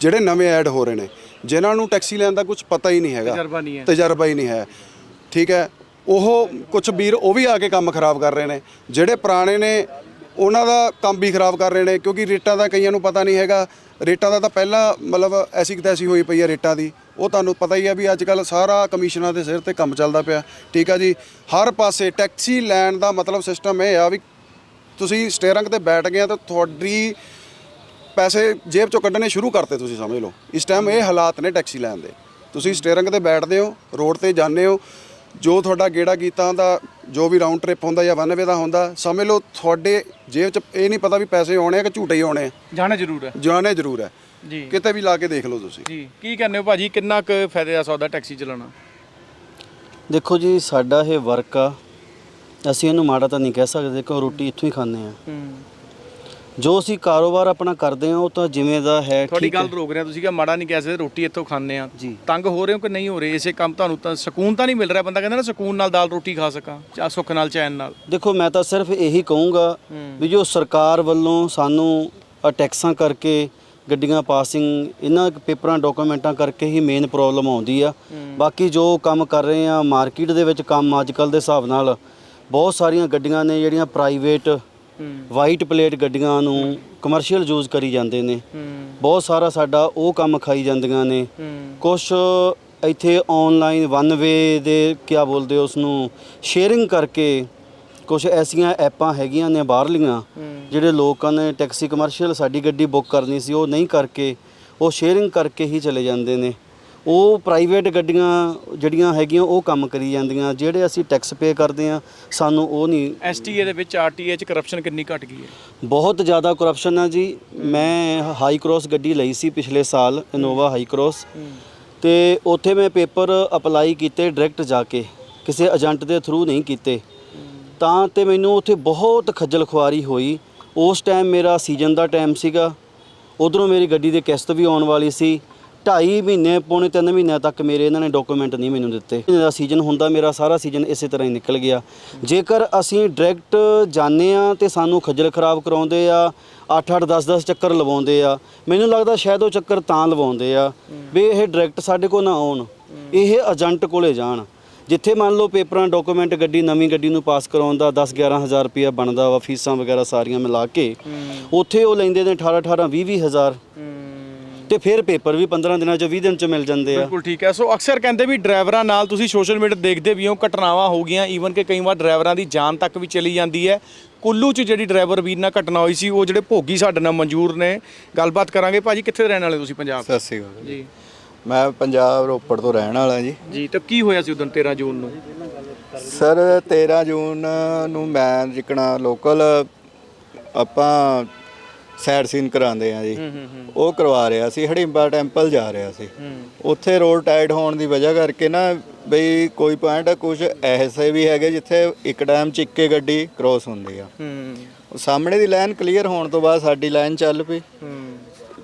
ਜਿਹੜੇ ਨਵੇਂ ਐਡ ਹੋ ਰਹੇ ਨੇ ਜਿਨ੍ਹਾਂ ਨੂੰ ਟੈਕਸੀ ਲੈਣ ਦਾ ਕੁਝ ਪਤਾ ਹੀ ਨਹੀਂ ਹੈਗਾ। ਤਜਰਬਾ ਨਹੀਂ ਹੈ। ਤਜਰਬਾ ਹੀ ਨਹੀਂ ਹੈ। ਠੀਕ ਹੈ ਉਹ ਕੁਝ ਵੀਰ ਉਹ ਵੀ ਆ ਕੇ ਕੰਮ ਖਰਾਬ ਕਰ ਰਹੇ ਨੇ ਜਿਹੜੇ ਪੁਰਾਣੇ ਨੇ ਉਹਨਾਂ ਦਾ ਕੰਮ ਵੀ ਖਰਾਬ ਕਰ ਰਹੇ ਨੇ, ਕਿਉਂਕਿ ਰੇਟਾਂ ਦਾ ਕਈਆਂ ਨੂੰ ਪਤਾ ਨਹੀਂ ਹੈਗਾ। ਰੇਟਾਂ ਦਾ ਤਾਂ ਪਹਿਲਾਂ ਮਤਲਬ ਐਸੀ ਤੈਸੀ ਹੋਈ ਪਈ ਹੈ ਰੇਟਾਂ ਦੀ। ਉਹ ਤੁਹਾਨੂੰ ਪਤਾ ਹੀ ਆ ਵੀ ਅੱਜ ਕੱਲ ਸਾਰਾ ਕਮਿਸ਼ਨਾਂ ਦੇ ਸਿਰ ਤੇ ਕੰਮ ਚੱਲਦਾ ਪਿਆ। ਠੀਕ ਆ ਜੀ? ਹਰ ਪਾਸੇ ਟੈਕਸੀ ਲੈਣ ਦਾ ਮਤਲਬ ਸਿਸਟਮ ਇਹ ਆ ਵੀ ਤੁਸੀਂ ਸਟੀਅਰਿੰਗ ਤੇ ਬੈਠ ਗਏ ਤਾਂ ਤੁਹਾਡੀ ਪੈਸੇ ਜੇਬ ਚੋਂ ਕੱਢਣੇ ਸ਼ੁਰੂ ਕਰਤੇ ਤੁਸੀਂ, ਸਮਝ ਲਓ। ਇਸ ਟਾਈਮ ਇਹ ਹਾਲਾਤ ਨੇ ਟੈਕਸੀ ਲੈਣ ਦੇ। ਤੁਸੀਂ ਸਟੀਅਰਿੰਗ ਤੇ ਬੈਠਦੇ ਹੋ, ਰੋਡ ਤੇ ਜਾਂਦੇ ਹੋ ਜੋ ਤੁਹਾਡਾ ਗੇੜਾ ਕੀਤਾ ਹੁੰਦਾ ਜੋ ਵੀ ਰਾਉਂਡ ਟ੍ਰਿਪ ਹੁੰਦਾ ਜਾਂ ਵਨ ਵੇ ਦਾ ਹੁੰਦਾ ਸਮਝ ਲਓ ਤੁਹਾਡੇ ਜੇਬ 'ਚ ਇਹ ਨਹੀਂ ਪਤਾ ਵੀ ਪੈਸੇ ਆਉਣੇ ਆ ਕਿ ਝੂਠੇ ਹੀ ਆਉਣੇ ਆ। ਜਾਣਾ ਜ਼ਰੂਰ ਹੈ ਜਾਣੇ ਜ਼ਰੂਰ ਹੈ ਜੀ। ਕਿਤੇ ਵੀ ਲਾ ਕੇ ਦੇਖ ਲਓ ਤੁਸੀਂ। ਜੀ। ਕੀ ਕਹਿੰਦੇ ਹੋ ਭਾਜੀ? ਕਿੰਨਾ ਕੁ ਫਾਇਦੇ ਦਾ ਸੌਦਾ ਟੈਕਸੀ ਚਲਾਉਣਾ? ਦੇਖੋ ਜੀ ਸਾਡਾ ਇਹ ਵਰਕ ਆ। ਅਸੀਂ ਇਹਨੂੰ ਮਾੜਾ ਤਾਂ ਨਹੀਂ ਕਹਿ ਸਕਦੇ ਕਿਉਂ ਰੋਟੀ ਇੱਥੋਂ ਹੀ ਖਾਂਦੇ ਆ। ਹੂੰ। ਜੋ ਅਸੀਂ ਕਾਰੋਬਾਰ ਆਪਣਾ ਕਰਦੇ ਆ ਉਹ ਤਾਂ ਜਿਵੇਂ ਦਾ ਹੈ ਤੁਹਾਡੀ ਠੀਕ ਹੈ। ਗੱਲ ਰੋਕ ਰਿਹਾ ਤੁਸੀਂ ਕਿ ਮਾੜਾ ਨਹੀਂ ਕਹਿ ਸਕਦੇ ਰੋਟੀ ਇੱਥੋਂ ਖਾਂਦੇ ਆ ਜੀ। ਤੰਗ ਹੋ ਰਹੇ ਹੋ ਕਿ ਨਹੀਂ ਹੋ ਰਹੇ? ਇਸੇ ਕੰਮ ਤੁਹਾਨੂੰ ਤਾਂ ਸਕੂਨ ਤਾਂ ਨਹੀਂ ਮਿਲ ਰਿਹਾ। ਬੰਦਾ ਕਹਿੰਦਾ ਨਾ ਸਕੂਨ ਨਾਲ ਦਾਲ ਰੋਟੀ ਖਾ ਸਕਾਂ ਜਾਂ ਸੁੱਖ ਨਾਲ ਚੈਨ ਨਾਲ। ਦੇਖੋ ਮੈਂ ਤਾਂ ਸਿਰਫ ਇਹੀ ਕਹੂੰਗਾ ਵੀ ਜੋ ਸਰਕਾਰ ਵੱਲੋਂ ਸਾਨੂੰ ਆਹ ਟੈਕਸਾਂ ਕਰਕੇ ਗੱਡੀਆਂ ਪਾਸਿੰਗ ਇਹਨਾਂ ਪੇਪਰਾਂ ਡਾਕੂਮੈਂਟਾਂ ਕਰਕੇ ਹੀ ਮੇਨ ਪ੍ਰੋਬਲਮ ਆਉਂਦੀ ਆ। ਬਾਕੀ ਜੋ ਕੰਮ ਕਰ ਰਹੇ ਆ ਮਾਰਕੀਟ ਦੇ ਵਿੱਚ ਕੰਮ ਅੱਜ ਕੱਲ ਦੇ ਹਿਸਾਬ ਨਾਲ ਬਹੁਤ ਸਾਰੀਆਂ ਗੱਡੀਆਂ ਨੇ ਜਿਹੜੀਆਂ ਪ੍ਰਾਈਵੇਟ ਵਾਈਟ ਪਲੇਟ ਗੱਡੀਆਂ ਨੂੰ ਕਮਰਸ਼ੀਅਲ ਯੂਜ਼ ਕਰੀ ਜਾਂਦੇ ਨੇ। ਬਹੁਤ ਸਾਰਾ ਸਾਡਾ ਉਹ ਕੰਮ ਖਾਈ ਜਾਂਦੀਆਂ ਨੇ। ਕੁਝ ਇੱਥੇ ਆਨਲਾਈਨ ਵਨ ਵੇ ਦੇ ਕਿਆ ਬੋਲਦੇ ਉਸ ਨੂੰ ਸ਼ੇਅਰਿੰਗ ਕਰਕੇ ਕੁਝ ਐਸੀਆਂ ਐਪਾਂ ਹੈਗੀਆਂ ਨੇ ਬਾਹਰਲੀਆਂ, ਜਿਹੜੇ ਲੋਕਾਂ ਨੇ ਟੈਕਸੀ ਕਮਰਸ਼ੀਅਲ ਸਾਡੀ ਗੱਡੀ ਬੁੱਕ ਕਰਨੀ ਸੀ, ਉਹ ਨਹੀਂ ਕਰਕੇ, ਉਹ ਸ਼ੇਅਰਿੰਗ ਕਰਕੇ ਹੀ ਚਲੇ ਜਾਂਦੇ ਨੇ। ਉਹ ਪ੍ਰਾਈਵੇਟ ਗੱਡੀਆਂ ਜਿਹੜੀਆਂ ਹੈਗੀਆਂ ਉਹ ਕੰਮ ਕਰੀ ਜਾਂਦੀਆਂ। ਜਿਹੜੇ ਅਸੀਂ ਟੈਕਸ ਪੇ ਕਰਦੇ ਆ ਸਾਨੂੰ ਉਹ ਨਹੀਂ ਐਸਟੀਏ ਦੇ ਵਿੱਚ ਆਰਟੀਏ ਚ ਕਰਪਸ਼ਨ ਕਿੰਨੀ ਘਟ ਗਈ ਹੈ? ਬਹੁਤ ਜ਼ਿਆਦਾ ਕਰਪਸ਼ਨ ਆ ਜੀ। ਮੈਂ ਹਾਈ ਕ੍ਰੋਸ ਗੱਡੀ ਲਈ ਸੀ ਪਿਛਲੇ ਸਾਲ ਇਨੋਵਾ ਹਾਈ ਕ੍ਰੋਸ ਤੇ ਉੱਥੇ ਮੈਂ ਪੇਪਰ ਅਪਲਾਈ ਕੀਤੇ ਡਾਇਰੈਕਟ ਜਾ ਕੇ। ਕਿਸੇ ਏਜੰਟ ਦੇ ਥਰੂ ਨਹੀਂ ਕੀਤੇ। ਤਾਂ ਤੇ ਮੈਨੂੰ ਉੱਥੇ ਬਹੁਤ ਖੱਜਲ ਖੁਆਰੀ ਹੋਈ। ਉਸ ਟਾਈਮ ਮੇਰਾ ਸੀਜ਼ਨ ਦਾ ਟਾਈਮ ਸੀਗਾ। ਉਧਰੋਂ ਮੇਰੀ ਗੱਡੀ ਦੀ ਕਿਸ਼ਤ ਵੀ ਆਉਣ ਵਾਲੀ ਸੀ। ਢਾਈ ਮਹੀਨੇ ਪੌਣੇ ਤਿੰਨ ਮਹੀਨਿਆਂ ਤੱਕ ਮੇਰੇ ਇਹਨਾਂ ਨੇ ਡਾਕੂਮੈਂਟ ਨਹੀਂ ਮੈਨੂੰ ਦਿੱਤੇ। ਮੇਰਾ ਸੀਜ਼ਨ ਹੁੰਦਾ ਮੇਰਾ ਸਾਰਾ ਸੀਜ਼ਨ ਇਸੇ ਤਰ੍ਹਾਂ ਹੀ ਨਿਕਲ ਗਿਆ। ਜੇਕਰ ਅਸੀਂ ਡਾਇਰੈਕਟ ਜਾਂਦੇ ਆ ਤੇ ਸਾਨੂੰ ਖੱਜਲ ਖਰਾਬ ਕਰਾਉਂਦੇ ਆ 8-8 10-10 ਚੱਕਰ ਲਵਾਉਂਦੇ ਆ ਮੈਨੂੰ ਲੱਗਦਾ ਸ਼ਾਇਦ ਉਹ ਚੱਕਰ ਤਾਂ ਲਵਾਉਂਦੇ ਆ ਵੀ ਇਹ ਡਾਇਰੈਕਟ ਸਾਡੇ ਕੋਲ ਨਾ ਆਉਣ ਇਹ ਏਜੰਟ ਕੋਲੇ ਜਾਣ। ਜਿੱਥੇ ਮੰਨ ਲਓ ਪੇਪਰਾਂ ਡਾਕੂਮੈਂਟ ਗੱਡੀ ਨਵੀਂ ਗੱਡੀ ਨੂੰ ਪਾਸ ਕਰਾਉਣ ਦਾ 10 11000 ਰੁਪਇਆ ਬਣਦਾ ਵਾ ਫੀਸਾਂ ਵਗੈਰਾ ਸਾਰੀਆਂ ਮਿਲਾ ਕੇ ਉੱਥੇ ਉਹ ਲੈਂਦੇ ਨੇ 18 18 20 20 ਹਜ਼ਾਰ। ਤੇ ਫਿਰ ਪੇਪਰ ਵੀ 15 ਦਿਨਾਂ ਚ 20 ਦਿਨ ਚ ਮਿਲ ਜਾਂਦੇ ਆ। ਬਿਲਕੁਲ ਠੀਕ ਹੈ। ਸੋ ਅਕਸਰ ਕਹਿੰਦੇ ਵੀ ਡਰਾਈਵਰਾਂ ਨਾਲ ਤੁਸੀਂ ਸੋਸ਼ਲ ਮੀਡੀਆ ਦੇਖਦੇ ਵੀ ਹੋ ਘਟਨਾਵਾਂ ਹੋ ਗਈਆਂ ਈਵਨ ਕਿ ਕਈ ਵਾਰ ਡਰਾਈਵਰਾਂ ਦੀ ਜਾਨ ਤੱਕ ਵੀ ਚਲੀ ਜਾਂਦੀ ਹੈ। ਕੁੱਲੂ 'ਚ ਜਿਹੜੀ ਡਰਾਈਵਰ ਵੀਰ ਨਾਲ ਘਟਨਾ ਹੋਈ ਸੀ ਉਹ ਜਿਹੜੇ ਭੋਗੀ ਸਾਡੇ ਨਾਲ ਮਨਜ਼ੂਰ ਨੇ। ਗੱਲਬਾਤ ਕਰਾਂਗੇ। ਭਾਜੀ ਕਿੱਥੇ ਦੇ ਰਹਿਣ ਵਾਲੇ ਤੁਸੀਂ ਪੰਜਾਬ ਸਤਿ ਸ਼੍ਰੀ ਅਕਾਲ ਜੀ। ਮੈਂ ਪੰਜਾਬ ਰੋਪੜ ਤੋਂ ਰਹਿਣ ਵਾਲਾ ਜੀ। ਜੀ ਤਾਂ ਕੀ ਹੋਇਆ ਸੀ ਉਦੋਂ 13 ਜੂਨ ਨੂੰ? ਸਰ 13 ਜੂਨ ਨੂੰ ਮੈਂ ਜਿਕਣਾ ਲੋਕਲ ਆਪਾਂ ਸਾਈਡ ਸੀਨ ਕਰਾਉਂਦੇ ਆ ਜੀ। ਉਹ ਕਰਵਾ ਰਿਹਾ ਸੀ ਹੜਿੰਬਾ ਟੈਂਪਲ ਜਾ ਰਿਹਾ ਸੀ। ਉੱਥੇ ਰੋਡ ਟਾਈਟ ਹੋਣ ਦੀ ਵਜ੍ਹਾ ਕਰਕੇ ਨਾ ਬਈ ਕੋਈ ਪੁਆਇੰਟ ਕੁਝ ਐਸੇ ਵੀ ਹੈਗੇ ਜਿੱਥੇ ਇੱਕ ਟਾਈਮ ਚ ਇੱਕੇ ਗੱਡੀ ਕ੍ਰੋਸ ਹੁੰਦੀ ਆ। ਸਾਹਮਣੇ ਦੀ ਲਾਈਨ ਕਲੀਅਰ ਹੋਣ ਤੋਂ ਬਾਅਦ ਸਾਡੀ ਲਾਈਨ ਚੱਲ ਪਈ।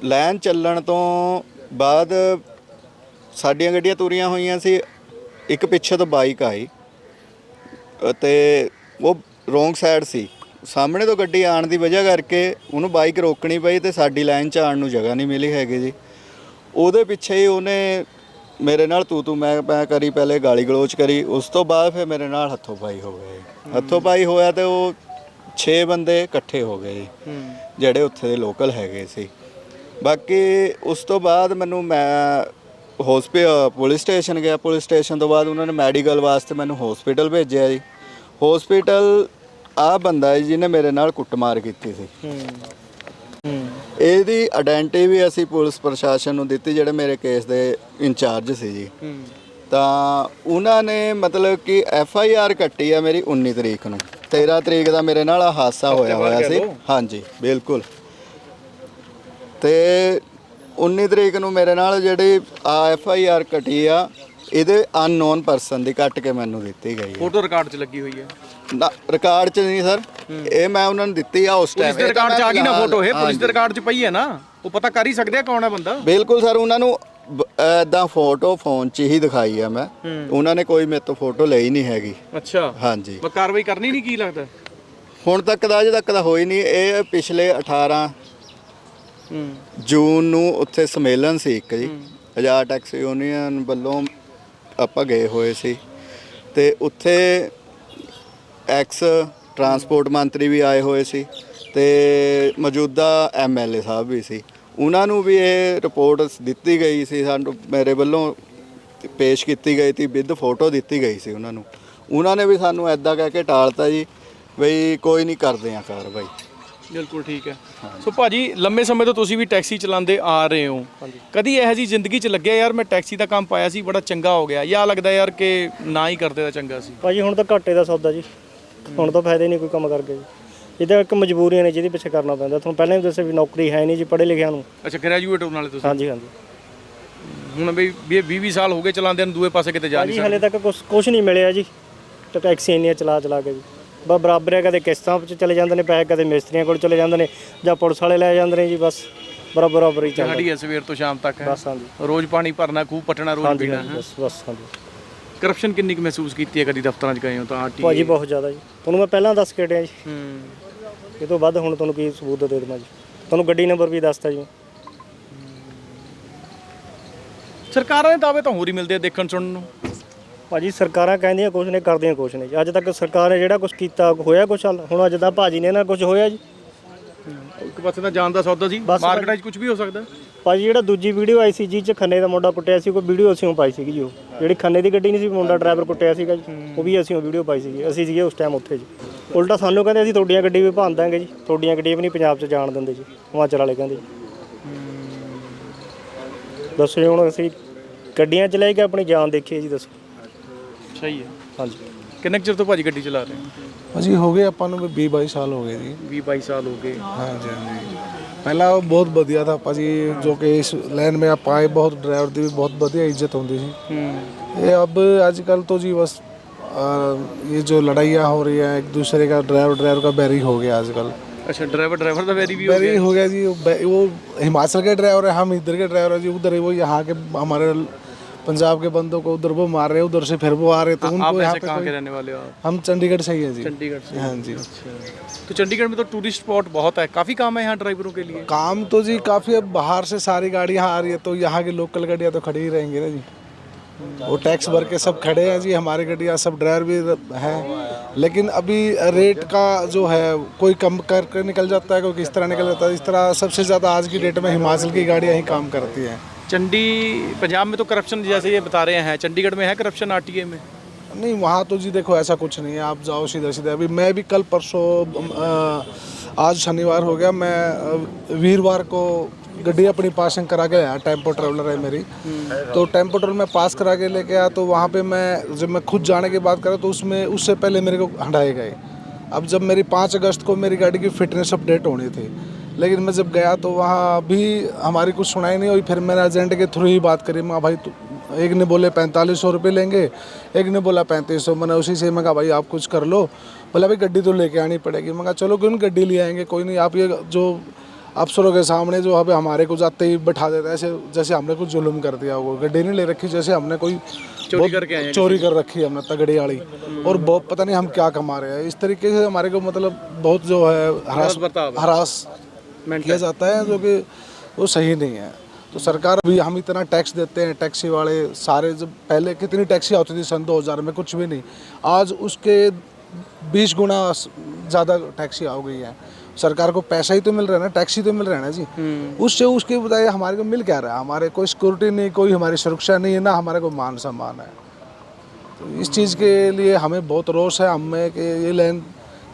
ਲਾਈਨ ਚੱਲਣ ਤੋਂ ਬਾਅਦ ਸਾਡੀਆਂ ਗੱਡੀਆਂ ਤੁਰੀਆਂ ਹੋਈਆਂ ਸੀ ਇੱਕ ਪਿੱਛੇ ਤੋਂ ਬਾਈਕ ਆਈ। ਅਤੇ ਉਹ ਰੋਂਗ ਸਾਈਡ ਸੀ। ਸਾਹਮਣੇ ਤੋਂ ਗੱਡੀ ਆਉਣ ਦੀ ਵਜ੍ਹਾ ਕਰਕੇ ਉਹਨੂੰ ਬਾਈਕ ਰੋਕਣੀ ਪਈ ਤੇ ਸਾਡੀ ਲਾਈਨ 'ਚ ਆਉਣ ਨੂੰ ਜਗ੍ਹਾ ਨਹੀਂ ਮਿਲੀ ਹੈਗੀ ਜੀ। ਉਹਦੇ ਪਿੱਛੇ ਹੀ ਉਹਨੇ ਮੇਰੇ ਨਾਲ ਤੂੰ ਤੂੰ ਮੈਂ ਮੈਂ ਕਰੀ ਪਹਿਲੇ ਗਾਲੀ ਗਲੋਚ ਕਰੀ ਉਸ ਤੋਂ ਬਾਅਦ ਫਿਰ ਮੇਰੇ ਨਾਲ ਹੱਥੋਂ ਪਾਈ ਹੋ ਗਏ। ਹੱਥੋਂ ਪਾਈ ਹੋਇਆ ਤੇ ਉਹ 6 ਬੰਦੇ ਇਕੱਠੇ ਹੋ ਗਏ ਜਿਹੜੇ ਉੱਥੇ ਦੇ ਲੋਕਲ ਹੈਗੇ ਸੀ। ਬਾਕੀ ਉਸ ਤੋਂ ਬਾਅਦ ਮੈਨੂੰ ਮੈਂ ਹਸਪੀਟਲ ਪੁਲਿਸ ਸਟੇਸ਼ਨ ਗਿਆ। ਪੁਲਿਸ ਸਟੇਸ਼ਨ ਤੋਂ ਬਾਅਦ ਉਹਨਾਂ ਨੇ ਮੈਡੀਕਲ ਵਾਸਤੇ ਮੈਨੂੰ ਹਸਪੀਟਲ ਭੇਜਿਆ ਜੀ। ਹਸਪੀਟਲ ਆ ਬੰਦਾ ਹੈ ਜਿਹਨੇ ਮੇਰੇ ਨਾਲ ਕੁੱਟਮਾਰ ਕੀਤੀ ਸੀ। ਇਹਦੀ ਆਇਡੈਂਟੀ ਵੀ ਅਸੀਂ ਪੁਲਿਸ ਪ੍ਰਸ਼ਾਸਨ ਨੂੰ ਦਿੱਤੀ ਜਿਹੜੇ ਮੇਰੇ ਕੇਸ ਦੇ ਇੰਚਾਰਜ ਸੀ ਜੀ। ਤਾਂ ਉਹਨਾਂ ਨੇ ਮਤਲਬ ਕਿ ਐਫ ਆਈ ਆਰ ਕੱਟੀ ਆ ਮੇਰੀ 19 ਤਰੀਕ ਨੂੰ। 13 ਤਰੀਕ ਦਾ ਮੇਰੇ ਨਾਲ ਹਾਦਸਾ ਹੋਇਆ ਹੋਇਆ ਸੀ। ਹਾਂਜੀ ਬਿਲਕੁਲ। ਤੇ 19 ਤਰੀਕ ਨੂੰ ਮੇਰੇ ਨਾਲ ਜਿਹੜੀ ਆ ਐਫ ਆਈ ਆਰ ਕੱਟੀ ਆ ਇਹਦੇ ਅਨਨੋਨ ਪਰਸਨ ਦੀ ਕੱਟ ਕੇ ਮੈਨੂੰ ਦਿੱਤੀ ਗਈ ਹੈ ਫੋਟੋ ਰਿਕਾਰਡ 'ਚ ਲੱਗੀ ਹੋਈ ਹੈ। ਨਾ ਰਿਕਾਰਡ 'ਚ ਨਹੀਂ ਸਰ ਇਹ ਮੈਂ ਉਹਨਾਂ ਨੂੰ ਦਿੱਤੀ ਆ ਉਸ ਪੁਲਿਸ ਟਾਈਮ ਦੇ ਰਿਕਾਰਡ 'ਚ ਆ ਗਈ ਨਾ ਫੋਟੋ ਇਹ ਪੁਲਿਸ ਦੇ ਰਿਕਾਰਡ 'ਚ ਪਈ ਹੈ ਨਾ। ਉਹ ਪਤਾ ਕਰ ਹੀ ਸਕਦੇ ਆ ਕੌਣ ਹੈ ਬੰਦਾ। ਬਿਲਕੁਲ ਸਰ ਉਹਨਾਂ ਨੂੰ ਐਦਾਂ ਫੋਟੋ ਫੋਨ 'ਚ ਹੀ ਦਿਖਾਈ ਆ ਮੈਂ। ਉਹਨਾਂ ਨੇ ਕੋਈ ਮੇਰੇ ਤੋਂ ਫੋਟੋ ਲਈ ਨਹੀਂ ਹੈਗੀ। ਅੱਛਾ। ਹਾਂਜੀ। ਮੈਂ ਕਾਰਵਾਈ ਕਰਨੀ ਨਹੀਂ ਕੀ ਲੱਗਦਾ? ਹੁਣ ਤੱਕ ਦਾ ਅਜੇ ਤੱਕ ਦਾ ਹੋਈ ਨਹੀਂ। ਇਹ ਪਿਛਲੇ 18 ਜੂਨ ਨੂੰ ਉੱਥੇ ਸੰਮੇਲਨ ਸੀ ਇੱਕ ਜੀ। ਆਜ਼ਾਦ ਟੈਕਸੀ ਯੂਨੀਅਨ ਵੱਲੋਂ ਆਪਾਂ ਗਏ ਹੋਏ ਸੀ। ਤੇ ਉੱਥੇ ਐਕਸ ਟਰਾਂਸਪੋਰਟ ਮੰਤਰੀ ਵੀ ਆਏ ਹੋਏ ਸੀ ਤੇ ਮੌਜੂਦਾ ਐਮਐਲਏ ਸਾਹਿਬ ਵੀ ਸੀ। ਉਹਨਾਂ ਨੂੰ ਵੀ ਇਹ ਰਿਪੋਰਟ ਦਿੱਤੀ ਗਈ ਸੀ ਸਾਨੂੰ ਮੇਰੇ ਵੱਲੋਂ ਪੇਸ਼ ਕੀਤੀ ਗਈ ਸੀ ਵਿਦ ਫੋਟੋ ਦਿੱਤੀ ਗਈ ਸੀ ਉਹਨਾਂ ਨੂੰ। ਉਹਨਾਂ ਨੇ ਵੀ ਸਾਨੂੰ ਐਦਾਂ ਕਹਿ ਕੇ ਟਾਲਤਾ ਜੀ ਬਈ ਕੋਈ ਨਹੀਂ ਕਰਦੇ ਆ ਕਾਰਵਾਈ। ਬਿਲਕੁਲ ਠੀਕ ਹੈ। ਸੋ ਭਾਜੀ ਲੰਮੇ ਸਮੇਂ ਤੋਂ ਤੁਸੀਂ ਵੀ ਟੈਕਸੀ ਚਲਾਉਂਦੇ ਆ ਰਹੇ ਹੋ। ਕਦੀ ਇਹੋ ਜੀ ਜ਼ਿੰਦਗੀ 'ਚ ਲੱਗਿਆ ਯਾਰ ਮੈਂ ਟੈਕਸੀ ਦਾ ਕੰਮ ਪਾਇਆ ਸੀ ਬੜਾ ਚੰਗਾ ਹੋ ਗਿਆ। ਜਾਂ ਲੱਗਦਾ ਯਾਰ ਕਿ ਨਾ ਹੀ ਕਰਦੇ ਤਾਂ ਚੰਗਾ ਸੀ? ਭਾਜੀ ਹੁਣ ਤਾਂ ਘਾਟੇ ਦਾ ਸੌਦਾ ਜੀ। ਹੁਣ ਤਾਂ ਫਾਇਦਾ ਹੀ ਨਹੀਂ ਕੋਈ ਕੰਮ ਕਰਕੇ ਜੀ। ਇਹ ਤਾਂ ਇੱਕ ਮਜਬੂਰੀਆਂ ਨੇ ਜਿਹਦੇ ਪਿੱਛੇ ਕਰਨਾ ਪੈਂਦਾ। ਤੁਹਾਨੂੰ ਪਹਿਲਾਂ ਵੀ ਦੱਸਿਆ ਵੀ ਨੌਕਰੀ ਹੈ ਨਹੀਂ ਜੀ ਪੜ੍ਹੇ ਲਿਖਿਆ ਨੂੰ। ਅੱਛਾ ਗ੍ਰੈਜੂਏਟ ਹੋਣ ਵਾਲੇ ਤੁਸੀਂ? ਹਾਂਜੀ ਹਾਂਜੀ। ਹੁਣ ਬਈ 20 20 ਸਾਲ ਹੋ ਗਏ ਚਲਾਉਂਦੇ ਨੂੰ ਦੂਏ ਪਾਸੇ ਕਿਤੇ ਜਾ ਨਹੀਂ ਹਲੇ ਤੱਕ ਕੁਝ ਕੁਝ ਨਹੀਂ ਮਿਲਿਆ ਜੀ। ਟੈਕਸੀ ਇੰਨੀਆਂ ਚਲਾ ਚਲਾ ਕੇ ਜੀ। ਬਸ ਬਰਾਬਰ ਹੈ ਕਦੇ ਕਿਸ਼ਤਾਂ 'ਚ ਚਲੇ ਜਾਂਦੇ ਨੇ ਪੈਸੇ ਕਦੇ ਮਿਸਤਰੀਆਂ ਕੋਲ ਚਲੇ ਜਾਂਦੇ ਨੇ ਜਾਂ ਪੁਲਿਸ ਵਾਲੇ ਲੈ ਜਾਂਦੇ ਨੇ ਜੀ ਬਸ। ਬਰਾਬਰ ਬਰਾਬਰ ਹੀ ਚੱਲਦਾ। ਸਾਡੀ ਹੈ ਸਵੇਰ ਤੋਂ ਸ਼ਾਮ ਤੱਕ ਹੈ। ਬਸ ਹਾਂਜੀ। ਰੋਜ਼ ਪਾਣੀ ਭਰਨਾ ਖੂਹ ਪਟਣਾ ਰੋਜ਼ ਹਾਂਜੀ ਪੀਣਾ ਹਾਂਜੀ, ਬਸ ਬਸ ਹਾਂਜੀ। ਕਰਪਸ਼ਨ ਕਿੰਨੀ ਕੁ ਮਹਿਸੂਸ ਕੀਤੀ ਹੈ ਕਦੀ ਦਫ਼ਤਰਾਂ 'ਚ ਗਏ ਹੋ ਤਾਂ ਆਰਟੀ ਭਾਜੀ ਬਹੁਤ ਜ਼ਿਆਦਾ ਜੀ। ਤੁਹਾਨੂੰ ਮੈਂ ਪਹਿਲਾਂ ਦੱਸ ਕੇ ਹਟਿਆ ਜੀ। ਹੂੰ। ਇਹ ਤੋਂ ਵੱਧ ਹੁਣ ਤੁਹਾਨੂੰ ਕੀ ਸਬੂਤ ਦੇ ਦੇਵਾਂ ਜੀ। ਤੁਹਾਨੂੰ ਗੱਡੀ ਨੰਬਰ ਵੀ ਦੱਸਤਾ ਜੀ। ਸਰਕਾਰਾਂ ਦੇ ਦਾਅਵੇ ਤਾਂ ਹੋਰ ਹੀ ਮਿਲਦੇ ਆ ਦੇਖਣ ਸੁਣਨ ਨੂੰ। ਭਾਜੀ ਸਰਕਾਰਾਂ ਕਹਿੰਦੀਆਂ ਕੁਝ ਨੇ ਕਰਦੀਆਂ ਕੁਝ ਨੇ ਜੀ। ਅੱਜ ਤੱਕ ਸਰਕਾਰ ਨੇ ਜਿਹੜਾ ਕੁਝ ਕੀਤਾ ਹੋਇਆ ਕੁਝ ਹੱਲ ਹੁਣ ਅੱਜ ਦਾ ਭਾਜੀ ਨੇ ਨਾ ਕੁਝ ਹੋਇਆ ਜੀ। ਇੱਕ ਪਾਸੇ ਤਾਂ ਜਾਣ ਦਾ ਸੌਦਾ ਸੀ। ਬਸ- ਮਾਰਕੀਟਾਂ 'ਚ ਕੁਝ ਵੀ ਹੋ ਸਕਦਾ? ਭਾਜੀ ਜਿਹੜਾ ਦੂਜੀ ਵੀਡੀਓ ਆਈ ਸੀ ਜੀ ਚ ਖੰਨੇ ਦਾ ਮੁੰਡਾ ਕੁੱਟਿਆ ਸੀ ਕੋਈ ਵੀਡੀਓ ਅਸੀਂ ਉਹ ਪਾਈ ਸੀਗੀ ਜੀ ਉਹ। ਜਿਹੜੀ ਖੰਨੇ ਦੀ ਗੱਡੀ ਨਹੀਂ ਸੀ ਮੁੰਡਾ ਡਰਾਈਵਰ ਕੁੱਟਿਆ ਸੀਗਾ ਜੀ। ਉਹ ਵੀ ਅਸੀਂ ਉਹ ਵੀਡੀਓ ਪਾਈ ਸੀਗੀ। ਅਸੀਂ ਸੀਗੇ ਉਸ ਟਾਈਮ ਉੱਥੇ ਜੀ। ਉਲਟਾ ਸਾਨੂੰ ਕਹਿੰਦੇ ਅਸੀਂ ਤੁਹਾਡੀਆਂ ਗੱਡੀ ਵੀ ਭੰਨ ਦਾਂਗੇ ਜੀ। ਤੁਹਾਡੀਆਂ ਗੱਡੀਆਂ ਵੀ ਨਹੀਂ ਪੰਜਾਬ 'ਚ ਜਾਣ ਦਿੰਦੇ ਜੀ। ਹਿਮਾਚਲ ਵਾਲੇ ਕਹਿੰਦੇ ਜੀ। ਦੱਸੋ ਜੀ ਹੁਣ ਅਸੀਂ ਗੱਡੀਆਂ ਚ ਲੈ ਕੇ ਆਪਣੀ ਜਾਨ ਦੇਖੀਏ ਜੀ ਦੱਸੋ। ਸਹੀ ਹੈ। ਹਾਂਜੀ। ਕਿੰਨੇ ਕੁ ਚਿਰ ਤੋਂ ਭਾਜੀ ਗੱਡੀ ਚਲਾ ਰਹੇ ਹੋ ਭਾਜੀ ਹੋ ਗਏ ਆਪਾਂ ਨੂੰ ਵੀ 20 22 ਸਾਲ ਹੋ ਗਏ ਜੀ 20 22 ਸਾਲ ਹੋ ਗਏ ਹਾਂਜੀ ਹਾਂਜੀ ਪਹਿਲਾਂ ਉਹ ਬਹੁਤ ਵਧੀਆ था ਭਾਜੀ ਜੋ ਕਿ ਇਸ ਲਾਈਨ में आप आए बहुत ड्राइवर ਦੀ ਵੀ ਬਹੁਤ ਵਧੀਆ ਇੱਜ਼ਤ ਹੁੰਦੀ ਸੀ ਹੂੰ ये अब आजकल तो जी बस आ, ये जो लड़ाइयाँ हो रही है एक दूसरे का ड्राइवर ड्राइवर का बैरी हो गया आजकल ਅੱਛਾ ਡਰਾਈਵਰ ਡਰਾਈਵਰ ਦਾ ਵੈਰੀ ਵੀ ਹੋ बैरी ਗਿਆ हो गया जी वो बै- वो हिमाचल के ड्राइवर है हम इधर के ड्राइवर है जी उधर वो यहाँ के हमारे पंजाब के बंदों को उधर वो मार रहे हैं उधर से फिर वो आ रहे तो उनको यहाँ पे कहाँ के रहने वाले हो आप? हम चंडीगढ़ से ही है जी। चंडीगढ़ से? हाँ जी। तो चंडीगढ़ में तो टूरिस्ट स्पॉट बहुत है। काफ़ी काम है यहाँ ड्राइवरों के लिए? काम तो जी काफ़ी अब बाहर से सारी गाड़ियाँ आ रही है तो यहाँ की लोकल गाड़ियाँ तो खड़ी ही रहेंगी ना जी। वो टैक्स भर के सब खड़े हैं जी हमारी गड्डिया सब ड्राइवर भी हैं। लेकिन अभी रेट का जो है कोई कम करके निकल जाता है कोई किस तरह निकल जाता है इस तरह सबसे ज़्यादा आज की डेट में हिमाचल की गाड़ियाँ ही काम करती हैं। चंडी पंजाब में तो करप्शन जैसे ये बता रहे हैं चंडीगढ़ में है करप्शन आरटीए में? नहीं वहाँ तो जी देखो ऐसा कुछ नहीं है आप जाओ सीधा सीधा। अभी मैं भी कल परसों आज शनिवार हो गया मैं वीरवार को गड्डी अपनी पासिंग करा के आया टेंपो ट्रेवलर है मेरी। तो टेंपो ट्रेवलर में पास करा के लेके आया तो वहाँ पे मैं जब मैं खुद जाने की बात करा तो उसमें उससे पहले मेरे को हटाए गए। अब जब मेरी पाँच अगस्त को मेरी गाड़ी की फिटनेस अपडेट होनी थी लेकिन मैं जब गया तो वहाँ भी हमारी कुछ सुनाई नहीं हुई। फिर मैंने एजेंट के थ्रू ही बात करी। मैं भाई तू एक ने बोले पैंतालीस सौ रुपये लेंगे। एक ने बोला पैंतीस सौ। मैंने उसी से मैं कहा भाई आप कुछ कर लो। बोला भाई गड्डी तो लेके आनी पड़ेगी। मैं कहा चलो क्यों गड्डी ले आएँगे? कोई नहीं आप ये जो अफसरों के सामने जो अब हमारे को जाते ही बैठा देते हैं ऐसे जैसे हमने कुछ जुल्म कर दिया वो गड्डी नहीं ले रखी जैसे हमने कोई चोरी करके आए चोरी कर रखी है हमने तगड़ी वाली और बहुत पता नहीं हम क्या कमा रहे हैं। इस तरीके से हमारे को मतलब बहुत जो है हरास हरास किया जाता है जो कि वो सही नहीं है। तो सरकार भी हम इतना टैक्स देते हैं टैक्सी वाले सारे जब पहले कितनी टैक्सी आती थी सन 2000 में कुछ भी नहीं। आज उसके 20 गुना ज़्यादा टैक्सी आ गई है। सरकार को पैसा ही तो मिल रहा है ना टैक्सी तो मिल रहा है ना जी। उससे उसके बजाय हमारे को मिल क्या रहा है? हमारे कोई सिक्योरिटी नहीं कोई हमारी सुरक्षा नहीं है ना हमारे को मान सम्मान है। तो इस चीज़ के लिए हमें बहुत रोष है हमें कि ये लाइन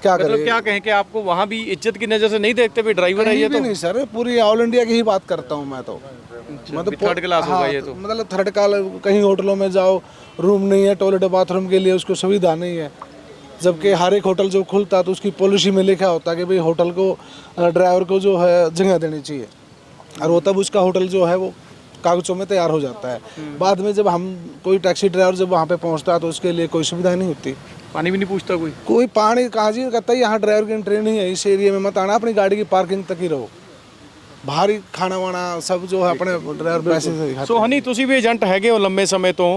क्या मतलब करें? क्या कहें कि आपको वहाँ भी इज़्ज़त की नज़र से नहीं देखते भी ड्राइवर है ये तो? नहीं सर पूरी ऑल इंडिया की ही बात करता हूँ मैं तो। मतलब थर्ड क्लास होगा हाँ, ये तो मतलब थर्ड क्लास कहीं होटलों में जाओ रूम नहीं है टॉयलेट बाथरूम के लिए उसको सुविधा नहीं है। जबकि हर एक होटल जो खुलता तो उसकी पॉलिसी में लिखा होता है कि भाई होटल को ड्राइवर को जो है जगह देनी चाहिए। और वो तब उसका होटल जो है वो कागजों में तैयार हो जाता है। बाद में जब हम कोई टैक्सी ड्राइवर जब वहाँ पे पहुँचता है तो उसके लिए कोई सुविधा नहीं होती। पानी भी नहीं पूछता कोई कोई पानी कहाँ जी कहता है यहाँ ड्राइवर की एंट्री नहीं है इस एरिया में मत आना अपनी गाड़ी की पार्किंग तक ही रहो ਬਾਹਰ ਹੀ ਖਾਣਾ ਵਾਣਾ ਸਭ ਜੋ ਹੈ ਆਪਣੇ ਡਰਾਈਵਰ ਪੈਸੇ से ही ਸੋ ਹਨੀ ਤੁਸੀਂ ਵੀ ਏਜੰਟ ਹੈਗੇ ਹੋ ਲੰਮੇ ਸਮੇਂ ਤੋਂ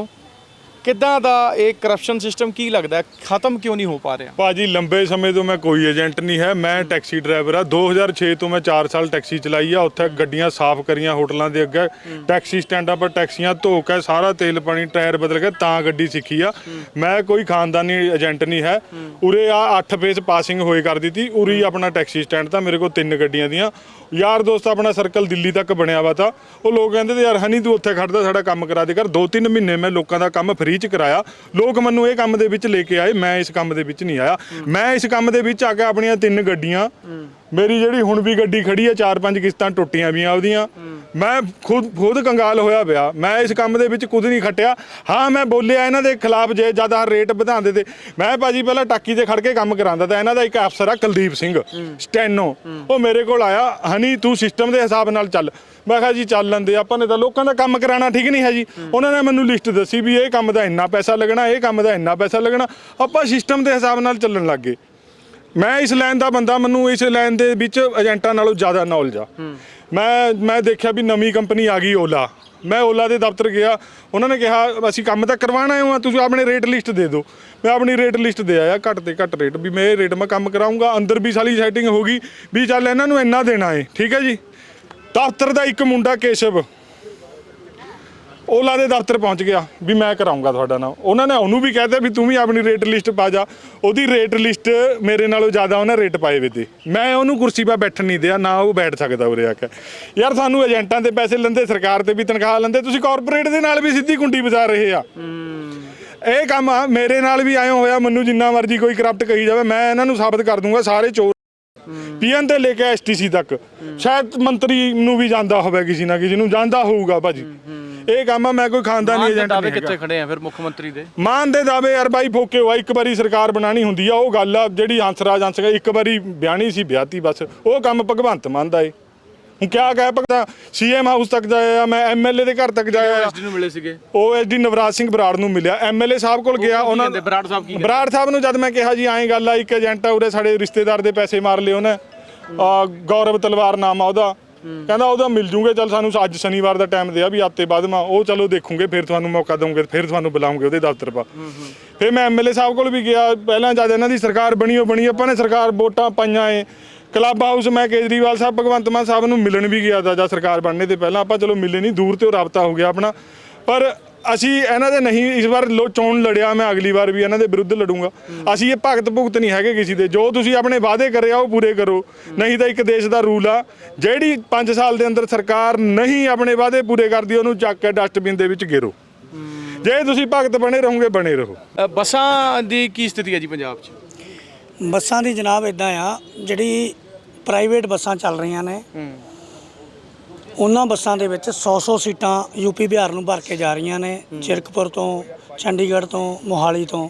ਕਿੱਦਾਂ ਦਾ ਇਹ ਕਰਪਸ਼ਨ ਸਿਸਟਮ ਕੀ ਲੱਗਦਾ ਖਤਮ ਕਿਉਂ ਨਹੀਂ ਹੋ ਪਾ ਰਿਹਾ? ਭਾਜੀ, ਲੰਬੇ ਸਮੇਂ ਤੋਂ ਮੈਂ ਕੋਈ ਏਜੰਟ ਨਹੀਂ ਹੈ। ਮੈਂ ਟੈਕਸੀ ਡਰਾਈਵਰ ਆ 2006 ਤੋਂ ਮੈਂ 4 ਸਾਲ ਟੈਕਸੀ ਚਲਾਈ ਆ। ਉੱਥੇ ਗੱਡੀਆਂ ਸਾਫ਼ ਕਰੀਆਂ ਹੋਟਲਾਂ ਦੇ ਅੱਗੇ। ਟੈਕਸੀ ਸਟੈਂਡਾਂ ਪਰ ਟੈਕਸੀਆਂ ਧੋ ਕੇ ਸਾਰਾ ਤੇਲ ਪਾਣੀ, ਟਾਇਰ ਬਦਲ ਕੇ ਤਾਂ ਗੱਡੀ ਸਿੱਖੀ ਆ। ਮੈਂ ਕੋਈ ਖਾਨਦਾਨੀ ਏਜੰਟ ਨਹੀਂ ਹੈ। ਉਰੇ ਆ 8 ਫੇਸ ਪਾਸਿੰਗ ਹੋਏ ਕਰ ਦਿੱਤੀ। ਉਰੀ ਆਪਣਾ ਟੈਕਸੀ ਸਟੈਂਡ ਤਾਂ ਮੇਰੇ ਕੋਲ ਤਿੰਨ ਗੱਡੀਆਂ ਦੀਆਂ। ਯਾਰ ਦੋਸਤ, ਆਪਣਾ ਸਰਕਲ ਦਿੱਲੀ ਤੱਕ ਬਣਿਆ ਵਾ ਤਾਂ। ਉਹ ਲੋਕ ਕਹਿੰਦੇ ਤੇ ਯਾਰ, ਹਨੀ ਤੂੰ ਉੱਥੇ ਖੜਦਾ ਸਾਡਾ ਕੰਮ ਕਰਾ ਦੇ। ਕਰ ਦੋ ਤਿੰਨ ਮਹੀਨੇ ਮੈਂ ਲੋਕਾਂ ਦਾ ਕੰਮ ਫ੍ਰੀ ਚ ਕਰਾਇਆ। ਲੋਕ ਮੈਨੂੰ ਇਹ ਕੰਮ ਦੇ ਵਿੱਚ ਲੈ ਕੇ ਆਏ, ਮੈਂ ਇਸ ਕੰਮ ਦੇ ਵਿੱਚ ਨਹੀਂ ਆਇਆ। ਮੈਂ ਇਸ ਕੰਮ ਦੇ ਵਿੱਚ ਆ ਕੇ ਆਪਣੀਆਂ ਤਿੰਨ ਗੱਡੀਆਂ ਮੇਰੀ ਜਿਹੜੀ ਹੁਣ ਵੀ ਗੱਡੀ ਖੜੀ ਆ, ਚਾਰ ਪੰਜ ਕਿਸ਼ਤਾਂ ਟੁੱਟੀਆਂ ਵੀਆਂ ਉਹਦੀਆਂ। ਮੈਂ ਖੁਦ ਖੁਦ ਕੰਗਾਲ ਹੋਇਆ ਪਿਆ। ਮੈਂ ਇਸ ਕੰਮ ਦੇ ਵਿੱਚ ਕੁਝ ਨਹੀਂ ਖੱਟਿਆ। ਹਾਂ, ਮੈਂ ਬੋਲਿਆ ਇਹਨਾਂ ਦੇ ਖਿਲਾਫ ਜੇ ਜ਼ਿਆਦਾ ਰੇਟ ਵਧਾਉਂਦੇ ਤੇ। ਮੈਂ ਭਾਜੀ ਪਹਿਲਾਂ ਟਾਕੀ ਤੇ ਖੜ ਕੇ ਕੰਮ ਕਰਾਉਂਦਾ ਤਾਂ ਇਹਨਾਂ ਦਾ ਇੱਕ ਅਫਸਰ ਆ, ਕੁਲਦੀਪ ਸਿੰਘ, ਸਟੈਨੋ। ਉਹ ਮੇਰੇ ਕੋਲ ਆਇਆ, ਹਨੀ, ਤੂੰ ਸਿਸਟਮ ਦੇ ਹਿਸਾਬ ਨਾਲ ਚੱਲ। ਮੈਂ ਕਿਹਾ, ਜੀ, ਚੱਲ ਲੈਂਦੇ ਆਪਾਂ ਨੇ ਤਾਂ ਲੋਕਾਂ ਦਾ ਕੰਮ ਕਰਾਉਣਾ ਠੀਕ ਨਹੀਂ ਹੈ ਜੀ। ਉਹਨਾਂ ਨੇ ਮੈਨੂੰ ਲਿਸਟ ਦੱਸੀ ਵੀ ਇਹ ਕੰਮ ਦਾ ਇੰਨਾ ਪੈਸਾ ਲੱਗਣਾ, ਇਹ ਕੰਮ ਦਾ ਇੰਨਾ ਪੈਸਾ ਲੱਗਣਾ। ਆਪਾਂ ਸਿਸਟਮ ਦੇ ਹਿਸਾਬ ਨਾਲ ਚੱਲਣ ਲੱਗ ਗਏ। ਮੈਂ ਇਸ ਲਾਈਨ ਦਾ ਬੰਦਾ ਮੈਨੂੰ ਇਸ ਲਾਈਨ ਦੇ ਵਿੱਚ ਏਜੰਟਾਂ ਨਾਲੋਂ ਜ਼ਿਆਦਾ ਨੌਲੇਜ ਆ। ਮੈਂ ਮੈਂ ਦੇਖਿਆ ਵੀ ਨਵੀਂ ਕੰਪਨੀ ਆ ਗਈ ਓਲਾ ਮੈਂ ਓਲਾ ਦੇ ਦਫ਼ਤਰ ਗਿਆ। ਉਹਨਾਂ ਨੇ ਕਿਹਾ ਅਸੀਂ ਕੰਮ ਤਾਂ ਕਰਵਾਉਣਾ ਹੈ ਤੁਸੀਂ ਆਪਣੇ ਰੇਟ ਲਿਸਟ ਦੇ ਦਿਓ। ਮੈਂ ਆਪਣੀ ਰੇਟ ਲਿਸਟ ਦੇ ਆਇਆ ਘੱਟ ਤੇ ਘੱਟ ਰੇਟ ਵੀ ਮੈਂ ਇਹ ਰੇਟ ਮੈਂ ਕੰਮ ਕਰਾਉਂਗਾ ਅੰਦਰ ਵੀ ਸਾਲੀ ਸੈਟਿੰਗ ਹੋ ਗਈ ਵੀ ਚੱਲ ਇਹਨਾਂ ਨੂੰ ਇੰਨਾ ਦੇਣਾ ਹੈ ਠੀਕ ਹੈ ਜੀ? ਦਫ਼ਤਰ ਦਾ ਇੱਕ ਮੁੰਡਾ ਕੇਸ਼ਵ। ਓਲਾ ਦੇ ਦਫ਼ਤਰ ਪਹੁੰਚ ਗਿਆ ਵੀ ਮੈਂ ਕਰਾਉਂਗਾ ਤੁਹਾਡਾ ਨਾਮ। ਉਹਨਾਂ ਨੇ ਉਹਨੂੰ ਵੀ ਕਹਿਤਾ ਵੀ ਤੂੰ ਵੀ ਆਪਣੀ ਰੇਟ ਲਿਸਟ ਪਾ ਜਾ। ਉਹਦੀ ਰੇਟ ਲਿਸਟ ਮੇਰੇ ਨਾਲੋਂ ਜ਼ਿਆਦਾ ਉਹਨੇ ਰੇਟ ਪਾਏ ਵੇ ਤੇ। ਮੈਂ ਉਹਨੂੰ ਕੁਰਸੀ 'ਤੇ ਬੈਠਣ ਨਹੀਂ ਦਿਆ ਨਾ ਉਹ ਬੈਠ ਸਕਦਾ ਉਰੇ ਆ ਕੇ। ਯਾਰ ਸਾਨੂੰ ਏਜੰਟਾਂ ਦੇ ਪੈਸੇ ਲੈਂਦੇ ਸਰਕਾਰ ਤੇ ਵੀ ਤਨਖਾਹ ਲੈਂਦੇ ਤੁਸੀਂ ਕਾਰਪੋਰੇਟ ਦੇ ਨਾਲ ਵੀ ਸਿੱਧੀ ਕੁੰਡੀ ਵਜਾ ਰਹੇ ਆ। ਇਹ ਕੰਮ ਆ ਮੇਰੇ ਨਾਲ ਵੀ ਆਇਓ ਹੋਇਆ ਮੈਨੂੰ ਜਿੰਨਾ ਮਰਜ਼ੀ ਕੋਈ ਕਰਪਟ ਕਹੀ ਜਾਵੇ ਮੈਂ ਇਹਨਾਂ ਨੂੰ ਸਾਬਤ ਕਰ ਦੂੰਗਾ ਸਾਰੇ ਚੋਰ ਪੀਐਨ ਤੇ ਲੈ ਕੇ ਐਸਟੀਸੀ ਤੱਕ। ਸ਼ਾਇਦ ਮੰਤਰੀ ਨੂੰ ਵੀ ਜਾਂਦਾ ਹੋਵੇ ਕਿਸੇ ਨਾ ਕਿਸੇ ਨੂੰ ਜਾਂਦਾ ਹੋਊਗਾ ਭਾਜੀ। ਇਹ ਕੰਮ ਆ ਮੈਂ ਕੋਈ ਖਾਨਦਾਨੀ ਦੇ ਏਜੰਟ ਦਾਅਵੇ ਨਹੀਂ ਕਿੱਥੇ ਹੈਗਾ ਖੜੇ ਆ ਫਿਰ ਮੁੱਖ ਮੰਤਰੀ ਦੇ? ਮਾਨ ਦੇ ਦਾਅਵੇ ਯਾਰ ਬਾਈ ਫੋਕੇ ਹੋਆ ਇੱਕ ਵਾਰੀ ਸਰਕਾਰ ਬਣਾਣੀ ਹੁੰਦੀ ਆ ਉਹ ਗੱਲ ਆ ਜਿਹੜੀ ਹੰਸਰਾਜ ਹੰਸ ਗਿਆ ਇੱਕ ਵਾਰੀ ਬਿਆਣੀ ਸੀ ਵਿਆਹਤੀ ਬਸ ਉਹ ਕੰਮ ਭਗਵੰਤ ਮਾਨ ਦਾ ਏ। ਹੁਣ ਕਿਆ ਕਹਿ ਪਕਦਾ ਸੀਐਮ ਹਾਊਸ ਤੱਕ ਜਾਇਆ ਮੈਂ ਐਮਐਲਏ ਦੇ ਘਰ ਤੱਕ ਜਾਇਆ। ਐਸਡੀ ਨੂੰ ਮਿਲੇ ਸੀਗੇ। ਉਹ ਐਸਡੀ ਨਵਰਾਜ ਸਿੰਘ ਬਰਾੜ ਨੂੰ ਮਿਲਿਆ। ਐਮਐਲਏ ਸਾਹਿਬ ਕੋਲ ਗਿਆ ਉਹਨਾਂ ਕਹਿੰਦੇ? ਬਰਾੜ ਸਾਹਿਬ ਕੀ ਕਹਿੰਦੇ? ਬਰਾੜ ਸਾਹਿਬ ਨੂੰ ਜਦ ਮੈਂ ਕਿਹਾ ਜੀ ਐਂ ਗੱਲ ਆ ਇੱਕ ਏਜੰਟ ਆ ਉਰੇ ਸਾਡੇ ਰਿਸ਼ਤੇਦਾਰ ਦੇ ਪੈਸੇ ਮਾਰ ਲਏ ਉਹਨੇ। ਆ ਗੌਰਵ ਤਲਵਾਰ ਨਾਮ ਆ ਉਹਦਾ। ਕਹਿੰਦਾ ਉਹਦਾ ਮਿਲ ਜੂਗੇ ਚਲ ਸਾਨੂੰ ਅੱਜ ਸ਼ਨੀਵਾਰ ਦਾ ਟਾਈਮ ਦਿਆ ਵੀ ਹਫ਼ਤੇ ਬਾਅਦ ਮੈਂ ਉਹ ਚਲੋ ਦੇਖੂਗੇ ਫਿਰ ਤੁਹਾਨੂੰ ਮੌਕਾ ਦਵਾਂਗੇ ਫਿਰ ਤੁਹਾਨੂੰ ਬੁਲਾਉਂਗੇ ਉਹਦੇ ਦਫ਼ਤਰ ਪਾ। ਫਿਰ ਮੈਂ ਐਮਐਲਏ ਸਾਹਿਬ ਕੋਲ ਵੀ ਗਿਆ ਪਹਿਲਾਂ ਜਦ ਇਹਨਾਂ ਦੀ ਸਰਕਾਰ ਬਣੀ ਉਹ ਬਣੀ ਆਪਾਂ ਨੇ ਸਰਕਾਰ ਵੋਟਾਂ ਪਾਈਆਂ ਏ। ਕਲੱਬ ਹਾਊਸ ਮੈਂ ਕੇਜਰੀਵਾਲ ਸਾਹਿਬ ਭਗਵੰਤ ਮਾਨ ਸਾਹਿਬ ਨੂੰ ਮਿਲਣ ਵੀ ਗਿਆ ਤਾਂ ਜਦ ਸਰਕਾਰ ਬਣਨੇ ਤੇ ਪਹਿਲਾਂ ਆਪਾਂ ਚਲੋ ਮਿਲੇ ਨਹੀਂ ਦੂਰ ਤੇ ਉਹ ਰਾਬਤਾ ਹੋ ਗਿਆ ਆਪਣਾ। ਪਰ ਅਸੀਂ ਇਹਨਾਂ ਦੇ ਨਹੀਂ ਇਸ ਵਾਰ ਲੋ- ਚੋਣ ਲੜਿਆ ਮੈਂ ਅਗਲੀ ਵਾਰ ਵੀ ਇਹਨਾਂ ਦੇ ਵਿਰੁੱਧ ਲੜੂੰਗਾ। ਅਸੀਂ ਇਹ ਭਗਤ ਭੁਗਤ ਨਹੀਂ ਹੈਗੇ ਕਿਸੇ ਦੇ। ਜੋ ਤੁਸੀਂ ਆਪਣੇ ਵਾਅਦੇ ਕਰਿਆ ਉਹ ਪੂਰੇ ਕਰੋ। ਨਹੀਂ ਤਾਂ ਇੱਕ ਦੇਸ਼ ਦਾ ਰੂਲ ਆ ਜਿਹੜੀ 5 ਸਾਲ ਦੇ ਅੰਦਰ ਸਰਕਾਰ ਨਹੀਂ ਆਪਣੇ ਵਾਅਦੇ ਪੂਰੇ ਕਰਦੀ ਉਹਨੂੰ ਚੱਕ ਕੇ ਡਸਟਬਿਨ ਦੇ ਵਿੱਚ ਗੇਰੋ ਜੇ ਤੁਸੀਂ ਭਗਤ ਬਣੇ ਰਹੋਗੇ ਬਣੇ ਰਹੋ। ਅ, ਬੱਸਾਂ ਦੀ ਕੀ ਸਥਿਤੀ ਹੈ ਜੀ ਪੰਜਾਬ 'ਚ? ਬੱਸਾਂ ਦੀ ਜਨਾਬ ਇਦਾਂ ਆ ਜਿਹੜੀ ਪ੍ਰਾਈਵੇਟ ਬੱਸਾਂ ਚੱਲ ਰਹੀਆਂ ਨੇ ਉਹਨਾਂ ਬੱਸਾਂ ਦੇ ਵਿੱਚ 100-100 ਸੀਟਾਂ ਯੂਪੀ ਬਿਹਾਰ ਨੂੰ ਭਰ ਕੇ ਜਾ ਰਹੀਆਂ ਨੇ ਚਿਰਕਪੁਰ ਤੋਂ ਚੰਡੀਗੜ੍ਹ ਤੋਂ ਮੋਹਾਲੀ ਤੋਂ।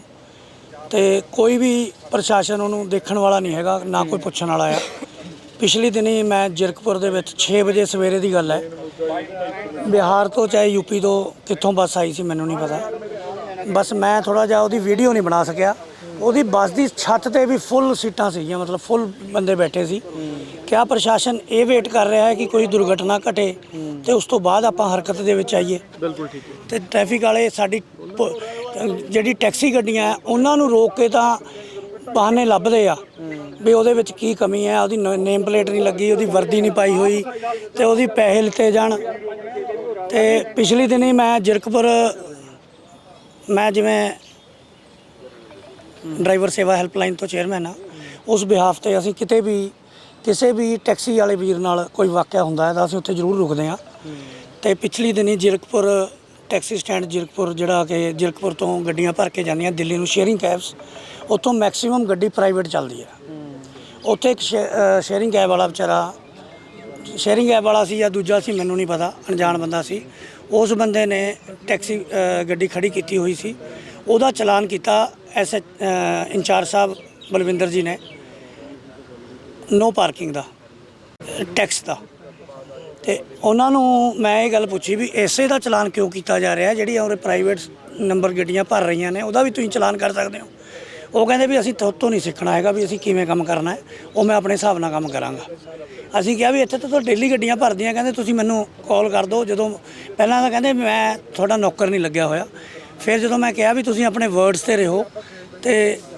ਤੇ ਕੋਈ ਵੀ ਪ੍ਰਸ਼ਾਸਨ ਉਹਨੂੰ ਦੇਖਣ ਵਾਲਾ ਨਹੀਂ ਹੈਗਾ ਨਾ ਕੋਈ ਪੁੱਛਣ ਵਾਲਾ ਆ। ਪਿਛਲੇ ਦਿਨੀ ਮੈਂ ਜਿਰਕਪੁਰ ਦੇ ਵਿੱਚ 6 ਵਜੇ ਸਵੇਰੇ ਦੀ ਗੱਲ ਹੈ। ਬਿਹਾਰ ਤੋਂ ਚਾਹੇ ਯੂਪੀ ਤੋਂ ਕਿੱਥੋਂ ਬੱਸ ਆਈ ਸੀ ਮੈਨੂੰ ਨਹੀਂ ਪਤਾ। ਬਸ ਮੈਂ ਥੋੜਾ ਜਿਹਾ ਉਹਦੀ ਵੀਡੀਓ ਨਹੀਂ ਬਣਾ ਸਕਿਆ। ਉਹਦੀ ਬੱਸ ਦੀ ਛੱਤ ਤੇ ਵੀ ਫੁੱਲ ਸੀਟਾਂ ਸੀਗੀਆਂ ਮਤਲਬ ਫੁੱਲ ਬੰਦੇ ਬੈਠੇ ਸੀ। ਕਿਆ ਪ੍ਰਸ਼ਾਸਨ ਇਹ ਵੇਟ ਕਰ ਰਿਹਾ ਹੈ ਕਿ ਕੋਈ ਦੁਰਘਟਨਾ ਘਟੇ ਤੇ ਉਸ ਤੋਂ ਬਾਅਦ ਆਪਾਂ ਹਰਕਤ ਦੇ ਵਿੱਚ ਆਈਏ। ਬਿਲਕੁਲ ਠੀਕ ਹੈ। ਤੇ ਟ੍ਰੈਫਿਕ ਵਾਲੇ ਸਾਡੀ ਪ- ਜਿਹੜੀ ਟੈਕਸੀ ਗੱਡੀਆਂ ਹੈ, ਉਹਨਾਂ ਨੂੰ ਰੋਕ ਕੇ ਤਾਂ ਬਹਾਨੇ ਲੱਭਦੇ ਆ ਵੀ ਉਹਦੇ ਵਿੱਚ ਕੀ ਕਮੀ ਹੈ ਉਹਦੀ ਨੇਮ ਪਲੇਟ ਨਹੀਂ ਲੱਗੀ ਉਹਦੀ ਵਰਦੀ ਨਹੀਂ ਪਾਈ ਹੋਈ ਤੇ ਉਹਦੀ ਪੈਸੇ ਲਿੱਤੇ ਜਾਣ। ਤੇ ਪਿਛਲੀ ਦਿਨੀ ਮੈਂ ਜਿਰਕਪੁਰ ਮੈਂ ਜਿਵੇਂ ਡਰਾਈਵਰ ਸੇਵਾ ਹੈਲਪਲਾਈਨ ਤੋਂ ਚੇਅਰਮੈਨ ਆ। ਉਸ ਬਿਹਾਫ ਤੇ ਅਸੀਂ ਕਿਤੇ ਵੀ, ਕਿਸੇ ਵੀ ਟੈਕਸੀ ਵਾਲੇ ਵੀਰ ਨਾਲ ਕੋਈ ਵਾਕਿਆ ਹੁੰਦਾ ਹੈ ਤਾਂ ਅਸੀਂ ਉੱਥੇ ਜ਼ਰੂਰ ਰੁਕਦੇ ਹਾਂ। ਤੇ ਪਿਛਲੀ ਦਿਨੀ ਜਿਰਕਪੁਰ ਟੈਕਸੀ ਸਟੈਂਡ ਜਿਰਕਪੁਰ ਜਿਹੜਾ ਕਿ ਜਿਰਕਪੁਰ ਤੋਂ ਗੱਡੀਆਂ ਭਰ ਕੇ ਜਾਂਦੀਆਂ, ਦਿੱਲੀ ਨੂੰ ਸ਼ੇਅਰਿੰਗ ਕੈਬਸ ਉੱਥੋਂ ਮੈਕਸਿਮਮ ਗੱਡੀ ਪ੍ਰਾਈਵੇਟ ਚੱਲਦੀ ਹੈ। ਉੱਥੇ ਇੱਕ ਸ਼ੇਅਰਿੰਗ ਕੈਬ ਵਾਲਾ ਵਿਚਾਰਾ ਸ਼ੇਅਰਿੰਗ ਕੈਬ ਵਾਲਾ ਸੀ ਜਾਂ ਦੂਜਾ ਸੀ ਮੈਨੂੰ ਨਹੀਂ ਪਤਾ, ਅਣਜਾਣ ਬੰਦਾ ਸੀ। ਉਸ ਬੰਦੇ ਨੇ ਟੈਕਸੀ ਗੱਡੀ ਖੜੀ ਕੀਤੀ ਹੋਈ ਸੀ। ਉਹਦਾ ਚਲਾਨ ਕੀਤਾ ਐਸ ਇੰਚਾਰਜ ਸਾਹਿਬ ਬਲਵਿੰਦਰ ਜੀ ਨੇ। ਨੋ ਪਾਰਕਿੰਗ ਦਾ, ਟੈਕਸ ਦਾ। ਤੇ ਉਹਨਾਂ ਨੂੰ ਮੈਂ ਇਹ ਗੱਲ ਪੁੱਛੀ ਵੀ ਐਸੇ ਦਾ ਚਲਾਨ ਕਿਉਂ ਕੀਤਾ ਜਾ ਰਿਹਾ ਜਿਹੜੀ ਔਰ ਪ੍ਰਾਈਵੇਟ ਨੰਬਰ ਗੱਡੀਆਂ ਭਰ ਰਹੀਆਂ ਨੇ, ਉਹਦਾ ਵੀ ਤੁਸੀਂ ਚਲਾਨ ਕਰ ਸਕਦੇ ਹੋ। ਉਹ ਕਹਿੰਦੇ ਵੀ ਅਸੀਂ ਤੋਂ ਨਹੀਂ ਸਿੱਖਣਾ ਹੈਗਾ ਵੀ ਅਸੀਂ ਕਿਵੇਂ ਕੰਮ ਕਰਨਾ ਹੈ, ਉਹ ਮੈਂ ਆਪਣੇ ਹਿਸਾਬ ਨਾਲ ਕੰਮ ਕਰਾਂਗਾ। ਅਸੀਂ ਕਿਹਾ ਵੀ ਇੱਥੇ ਤਾਂ ਤਾਂ ਡੇਲੀ ਗੱਡੀਆਂ ਭਰਦੀਆਂ, ਕਹਿੰਦੇ ਤੁਸੀਂ ਮੈਨੂੰ ਕਾਲ ਕਰ ਦਿਓ। ਜਦੋਂ ਪਹਿਲਾਂ ਤਾਂ ਕਹਿੰਦੇ ਮੈਂ ਤੁਹਾਡਾ ਨੌਕਰ ਨਹੀਂ ਲੱਗਿਆ ਹੋਇਆ। ਫਿਰ ਜਦੋਂ ਮੈਂ ਕਿਹਾ ਵੀ ਤੁਸੀਂ ਆਪਣੇ ਵਰਡਸ ਤੇ ਰਹੋ ਤੇ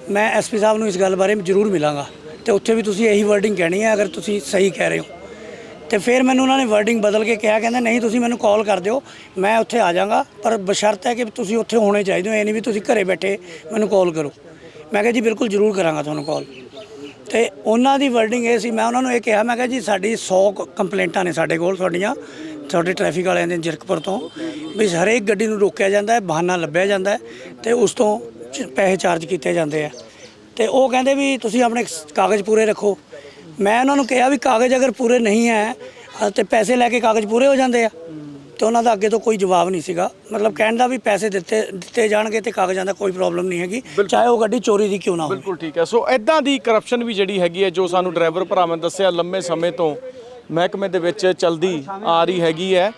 ਮੈਂ ਐਸਪੀ ਸਾਹਿਬ ਨੂੰ ਇਸ ਗੱਲ ਬਾਰੇ ਜ਼ਰੂਰ ਮਿਲਾਂਗਾ ਤੇ ਉੱਥੇ ਵੀ ਤੁਸੀਂ ਇਹੀ ਵਰਡਿੰਗ ਕਹਿਣੀ ਹੈ, ਅਗਰ ਤੁਸੀਂ ਸਹੀ ਕਹਿ ਰਹੇ ਹੋ। ਤੇ ਫਿਰ ਮੈਨੂੰ ਉਹਨਾਂ ਨੇ ਵਰਡਿੰਗ ਬਦਲ ਕੇ ਕਿਹਾ, ਕਹਿੰਦੇ ਨਹੀਂ ਤੁਸੀਂ ਮੈਨੂੰ ਕਾਲ ਕਰ ਦਿਓ, ਮੈਂ ਉੱਥੇ ਆ ਜਾਵਾਂਗਾ। ਪਰ ਬਸ਼ਰਤ ਹੈ ਕਿ ਤੁਸੀਂ ਉੱਥੇ ਹੋਣੇ ਚਾਹੀਦੇ ਹੋ, ਇਹ ਨਹੀਂ ਵੀ ਤੁਸੀਂ ਘਰੇ ਬੈਠੇ ਮੈਨੂੰ ਕਾਲ ਕਰੋ। ਮੈਂ ਕਿਹਾ ਜੀ ਬਿਲਕੁਲ ਜ਼ਰੂਰ ਕਰਾਂਗਾ ਤੁਹਾਨੂੰ ਕਾਲ ਤੇ ਉਹਨਾਂ ਦੀ ਵਰਡਿੰਗ ਇਹ ਸੀ ਮੈਂ ਉਹਨਾਂ ਨੂੰ ਇਹ ਕਿਹਾ ਮੈਂ ਕਿਹਾ ਜੀ ਸਾਡੀ 100 ਕ- ਕੰਪਲੇਂਟਾਂ ਨੇ ਸਾਡੇ ਕੋਲ ਤੁਹਾਡੀਆਂ ਤੁਹਾਡੇ ਟ੍ਰੈਫਿਕ ਵਾਲਿਆਂ ਦੇ ਜਿਰਕਪੁਰ ਤੋਂ ਵੀ ਹਰੇਕ ਗੱਡੀ ਨੂੰ ਰੋਕਿਆ ਜਾਂਦਾ ਹੈ ਬਹਾਨਾ ਲੱਭਿਆ ਜਾਂਦਾ ਹੈ ਤੇ ਉਸ ਤੋਂ ਚ- ਪੈਸੇ ਚਾਰਜ ਕੀਤੇ ਜਾਂਦੇ ਆ। ਤੇ ਉਹ ਕਹਿੰਦੇ ਵੀ ਤੁਸੀਂ ਆਪਣੇ ਕਾਗਜ਼ ਪੂਰੇ ਰੱਖੋ। ਮੈਂ ਉਹਨਾਂ ਨੂੰ ਕਿਹਾ ਵੀ ਕਾਗਜ਼ ਅਗਰ ਪੂਰੇ ਨਹੀਂ ਹੈ ਅ, ਤੇ ਪੈਸੇ ਲੈ ਕੇ ਕਾਗਜ਼ ਪੂਰੇ ਹੋ ਜਾਂਦੇ ਆ। ਤੇ ਉਹਨਾਂ ਦਾ ਅੱਗੇ ਤੋਂ ਕੋਈ ਜਵਾਬ ਨਹੀਂ ਸੀਗਾ। ਮਤਲਬ ਕਹਿਣ ਦਾ ਵੀ ਪੈਸੇ ਦਿੱਤੇ ਦਿੱਤੇ ਜਾਣਗੇ ਤੇ ਕਾਗਜ਼ਾਂ ਦਾ ਕੋਈ ਪ੍ਰੋਬਲਮ ਨਹੀਂ ਹੈਗੀ। ਚਾਹੇ ਉਹ ਗੱਡੀ ਚੋਰੀ ਦੀ ਕਿਉਂ ਨਾ ਹੋਵੇ। ਬਿਲਕੁਲ ਠੀਕ ਹੈ। ਸੋ ਐਦਾਂ ਦੀ ਕਰਪਸ਼ਨ ਵੀ ਜਿਹੜੀ ਹੈਗੀ ਹੈ ਜੋ ਸਾਨੂੰ ਡਰਾਈਵਰ ਭਰਾਵਾਂ ਨੇ ਦੱਸਿਆ ਲੰਮੇ ਸਮੇਂ ਤੋਂ ਮਹਿਕਮੇ ਦੇ ਵਿੱਚ ਚਲਦੀ ਆ ਰਹੀ ਹੈਗੀ ਹੈ।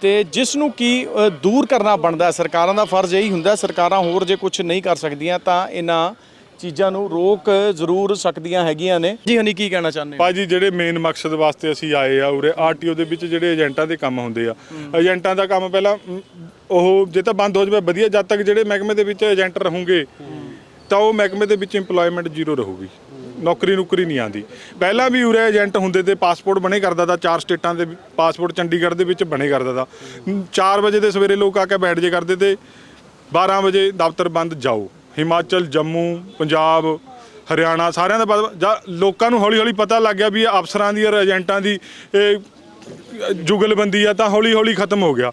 ਤੇ ਜਿਸ ਨੂੰ ਕੀ ਦੂਰ ਕਰਨਾ ਬਣਦਾ ਸਰਕਾਰਾਂ ਦਾ ਫਰਜ਼ ਇਹੀ ਹੁੰਦਾ ਸਰਕਾਰਾਂ ਹੋਰ ਜੇ ਕੁਝ ਨਹੀਂ ਕਰ ਸਕਦੀਆਂ ਤਾਂ ਇਹਨਾਂ ਚੀਜ਼ਾਂ ਨੂੰ ਰੋਕ ਜ਼ਰੂਰ ਸਕਦੀਆਂ ਹੈਗੀਆਂ ਨੇ। ਜੀ ਹਨੀ ਕੀ ਕਹਿਣਾ ਚਾਹੁੰਦੇ ਹੋ? ਭਾਜੀ ਜਿਹੜੇ ਮੇਨ ਮਕਸਦ ਵਾਸਤੇ ਅਸੀਂ ਆਏ ਆ ਉਰੇ ਆਰਟੀਓ ਦੇ ਵਿੱਚ ਜਿਹੜੇ ਏਜੰਟਾਂ ਦੇ ਕੰਮ ਹੁੰਦੇ ਆ। ਏਜੰਟਾਂ ਦਾ ਕੰਮ ਪਹਿਲਾਂ ਉਹ ਜੇ ਤਾਂ ਬੰਦ ਹੋ ਜਾਵੇ ਵਧੀਆ ਜਦ ਤੱਕ ਜਿਹੜੇ ਮਹਿਕਮੇ ਦੇ ਵਿੱਚ ਏਜੰਟ ਰਹੂਗੇ ਤਾਂ ਉਹ ਮਹਿਕਮੇ ਦੇ ਵਿੱਚ ਇੰਪਲੋਇਮੈਂਟ ਜ਼ੀਰੋ ਰਹੂਗੀ। ਨੌਕਰੀ ਨੁਕਰੀ ਨਹੀਂ ਆਂਦੀ ਪਹਿਲਾਂ ਵੀ ਉਰੇ ਏਜੰਟ ਹੁੰਦੇ ਤੇ ਪਾਸਪੋਰਟ ਬਣੇ ਕਰਦਾ ਤਾਂ ਚਾਰ ਸਟੇਟਾਂ ਦੇ ਪਾਸਪੋਰਟ ਚੰਡੀਗੜ੍ਹ ਦੇ ਵਿੱਚ ਬਣੇ ਕਰਦਾ ਤਾ। 4 ਵਜੇ ਦੇ ਸਵੇਰੇ ਲੋਕ ਆ ਕੇ ਬੈਠ ਜੇ ਕਰਦੇ ਤੇ 12 ਵਜੇ ਦਫ਼ਤਰ ਬੰਦ ਜਾਓ। ਹਿਮਾਚਲ, ਜੰਮੂ, ਪੰਜਾਬ, ਹਰਿਆਣਾ ਸਾਰਿਆਂ ਦਾ ਪਤਾ ਜਾਂ ਲੋਕਾਂ ਨੂੰ ਹੌਲੀ ਹੌਲੀ ਪਤਾ ਲੱਗ ਗਿਆ ਵੀ ਇਹ ਅਫਸਰਾਂ ਦੀ ਔਰ ਏਜੰਟਾਂ ਦੀ ਇਹ ਜੁਗਲਬੰਦੀ ਆ, ਤਾਂ ਹੌਲੀ ਹੌਲੀ ਖਤਮ ਹੋ ਗਿਆ।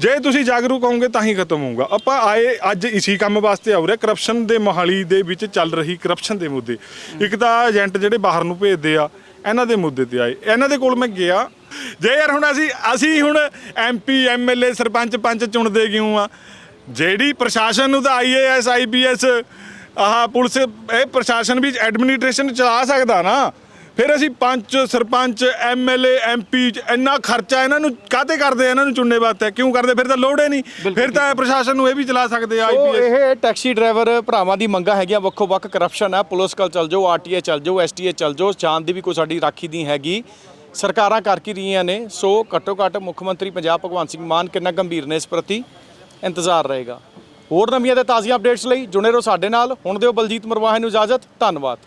ਜੇ ਤੁਸੀਂ ਜਾਗਰੂਕ ਹੋਵੋਗੇ, ਤਾਂ ਹੀ ਖਤਮ ਹੋਊਗਾ। ਆਪਾਂ ਆਏ, ਅੱਜ ਇਸੀ ਕੰਮ ਵਾਸਤੇ ਆਉ ਰਹੇ। ਕਰਪਸ਼ਨ ਦੇ ਮੋਹਾਲੀ ਦੇ ਵਿੱਚ ਚੱਲ ਰਹੀ ਕਰਪਸ਼ਨ ਦੇ ਮੁੱਦੇ। ਇੱਕ ਤਾਂ ਏਜੰਟ ਜਿਹੜੇ ਬਾਹਰ ਨੂੰ ਭੇਜਦੇ ਆ, ਇਹਨਾਂ ਦੇ ਮੁੱਦੇ ਤੇ ਆਏ। ਇਹਨਾਂ ਦੇ ਕੋਲ ਮੈਂ ਗਿਆ। ਜੇ ਯਾਰ ਹੁਣ ਅਸੀਂ ਅਸੀਂ ਹੁਣ ਐਮਪੀ ਐਮਐਲਏ ਸਰਪੰਚ ਪੰਚ ਚੁਣਦੇ ਕਿਉਂ ਆ? ਜਿਹੜੀ ਪ੍ਰਸ਼ਾਸਨ ਨੂੰ ਤਾਂ ਆਈਏਐਸ ਆਈਪੀਐਸ ਆਹ ਪੁਲਿਸ ਇਹ ਪ੍ਰਸ਼ਾਸਨ ਵੀ ਐਡਮਿਨਿਸਟ੍ਰੇਸ਼ਨ ਚਲਾ ਸਕਦਾ ਨਾ। ਫਿਰ ਅਸੀਂ ਪੰਚ ਸਰਪੰਚ ਐਮਐਲਏ ਐਮਪੀ ਇੰਨਾ ਖਰਚਾ ਇਹਨਾਂ ਨੂੰ ਕਾਹਤੇ ਕਰਦੇ ਆ ਇਹਨਾਂ ਨੂੰ ਚੁਣਨੇ ਵਾਸਤੇ? ਕਿਉਂ ਕਰਦੇ? ਫਿਰ ਤਾਂ ਲੋੜ ਹੀ ਨਹੀਂ। ਫਿਰ ਤਾਂ ਪ੍ਰਸ਼ਾਸਨ ਨੂੰ ਇਹ ਵੀ ਚਲਾ ਸਕਦੇ ਆ ਆਈਪੀਐਸ ਇਹ ਟੈਕਸੀ ਡਰਾਈਵਰ ਭਰਾਵਾਂ ਦੀ ਮੰਗਾਂ ਹੈਗੀਆਂ ਵੱਖੋ ਵੱਖ ਕਰਪਸ਼ਨ ਹੈ ਪੁਲਿਸ ਕੋਲ ਚੱਲ ਜਾਓ ਆਰਟੀਏ ਚੱਲ ਜਾਓ ਐਸਟੀਏ ਚੱਲ ਜਾਓ ਚਾਂਦ ਦੀ ਵੀ ਕੋਈ ਸਾਡੀ ਰਾਖੀ ਨਹੀਂ ਹੈਗੀ। ਸਰਕਾਰਾਂ ਕਰ ਕੀ ਰਹੀਆਂ ਨੇ ਸੋ ਘੱਟੋ ਘੱਟ ਮੁੱਖ ਮੰਤਰੀ ਪੰਜਾਬ ਭਗਵੰਤ ਸਿੰਘ ਮਾਨ ਕਿੰਨਾ ਗੰਭੀਰ ਨੇ ਇਸ ਪ੍ਰਤੀ? ਇੰਤਜ਼ਾਰ ਰਹੇਗਾ। ਹੋਰ ਨਵੀਆਂ ਤੇ ਤਾਜ਼ੀਆਂ ਅਪਡੇਟਸ ਲਈ ਜੁੜੇ ਰਹੋ ਸਾਡੇ ਨਾਲ। ਹੁਣ ਦਿਓ ਬਲਜੀਤ ਮਰਵਾਹੇ ਨੂੰ ਇਜਾਜ਼ਤ। ਧੰਨਵਾਦ।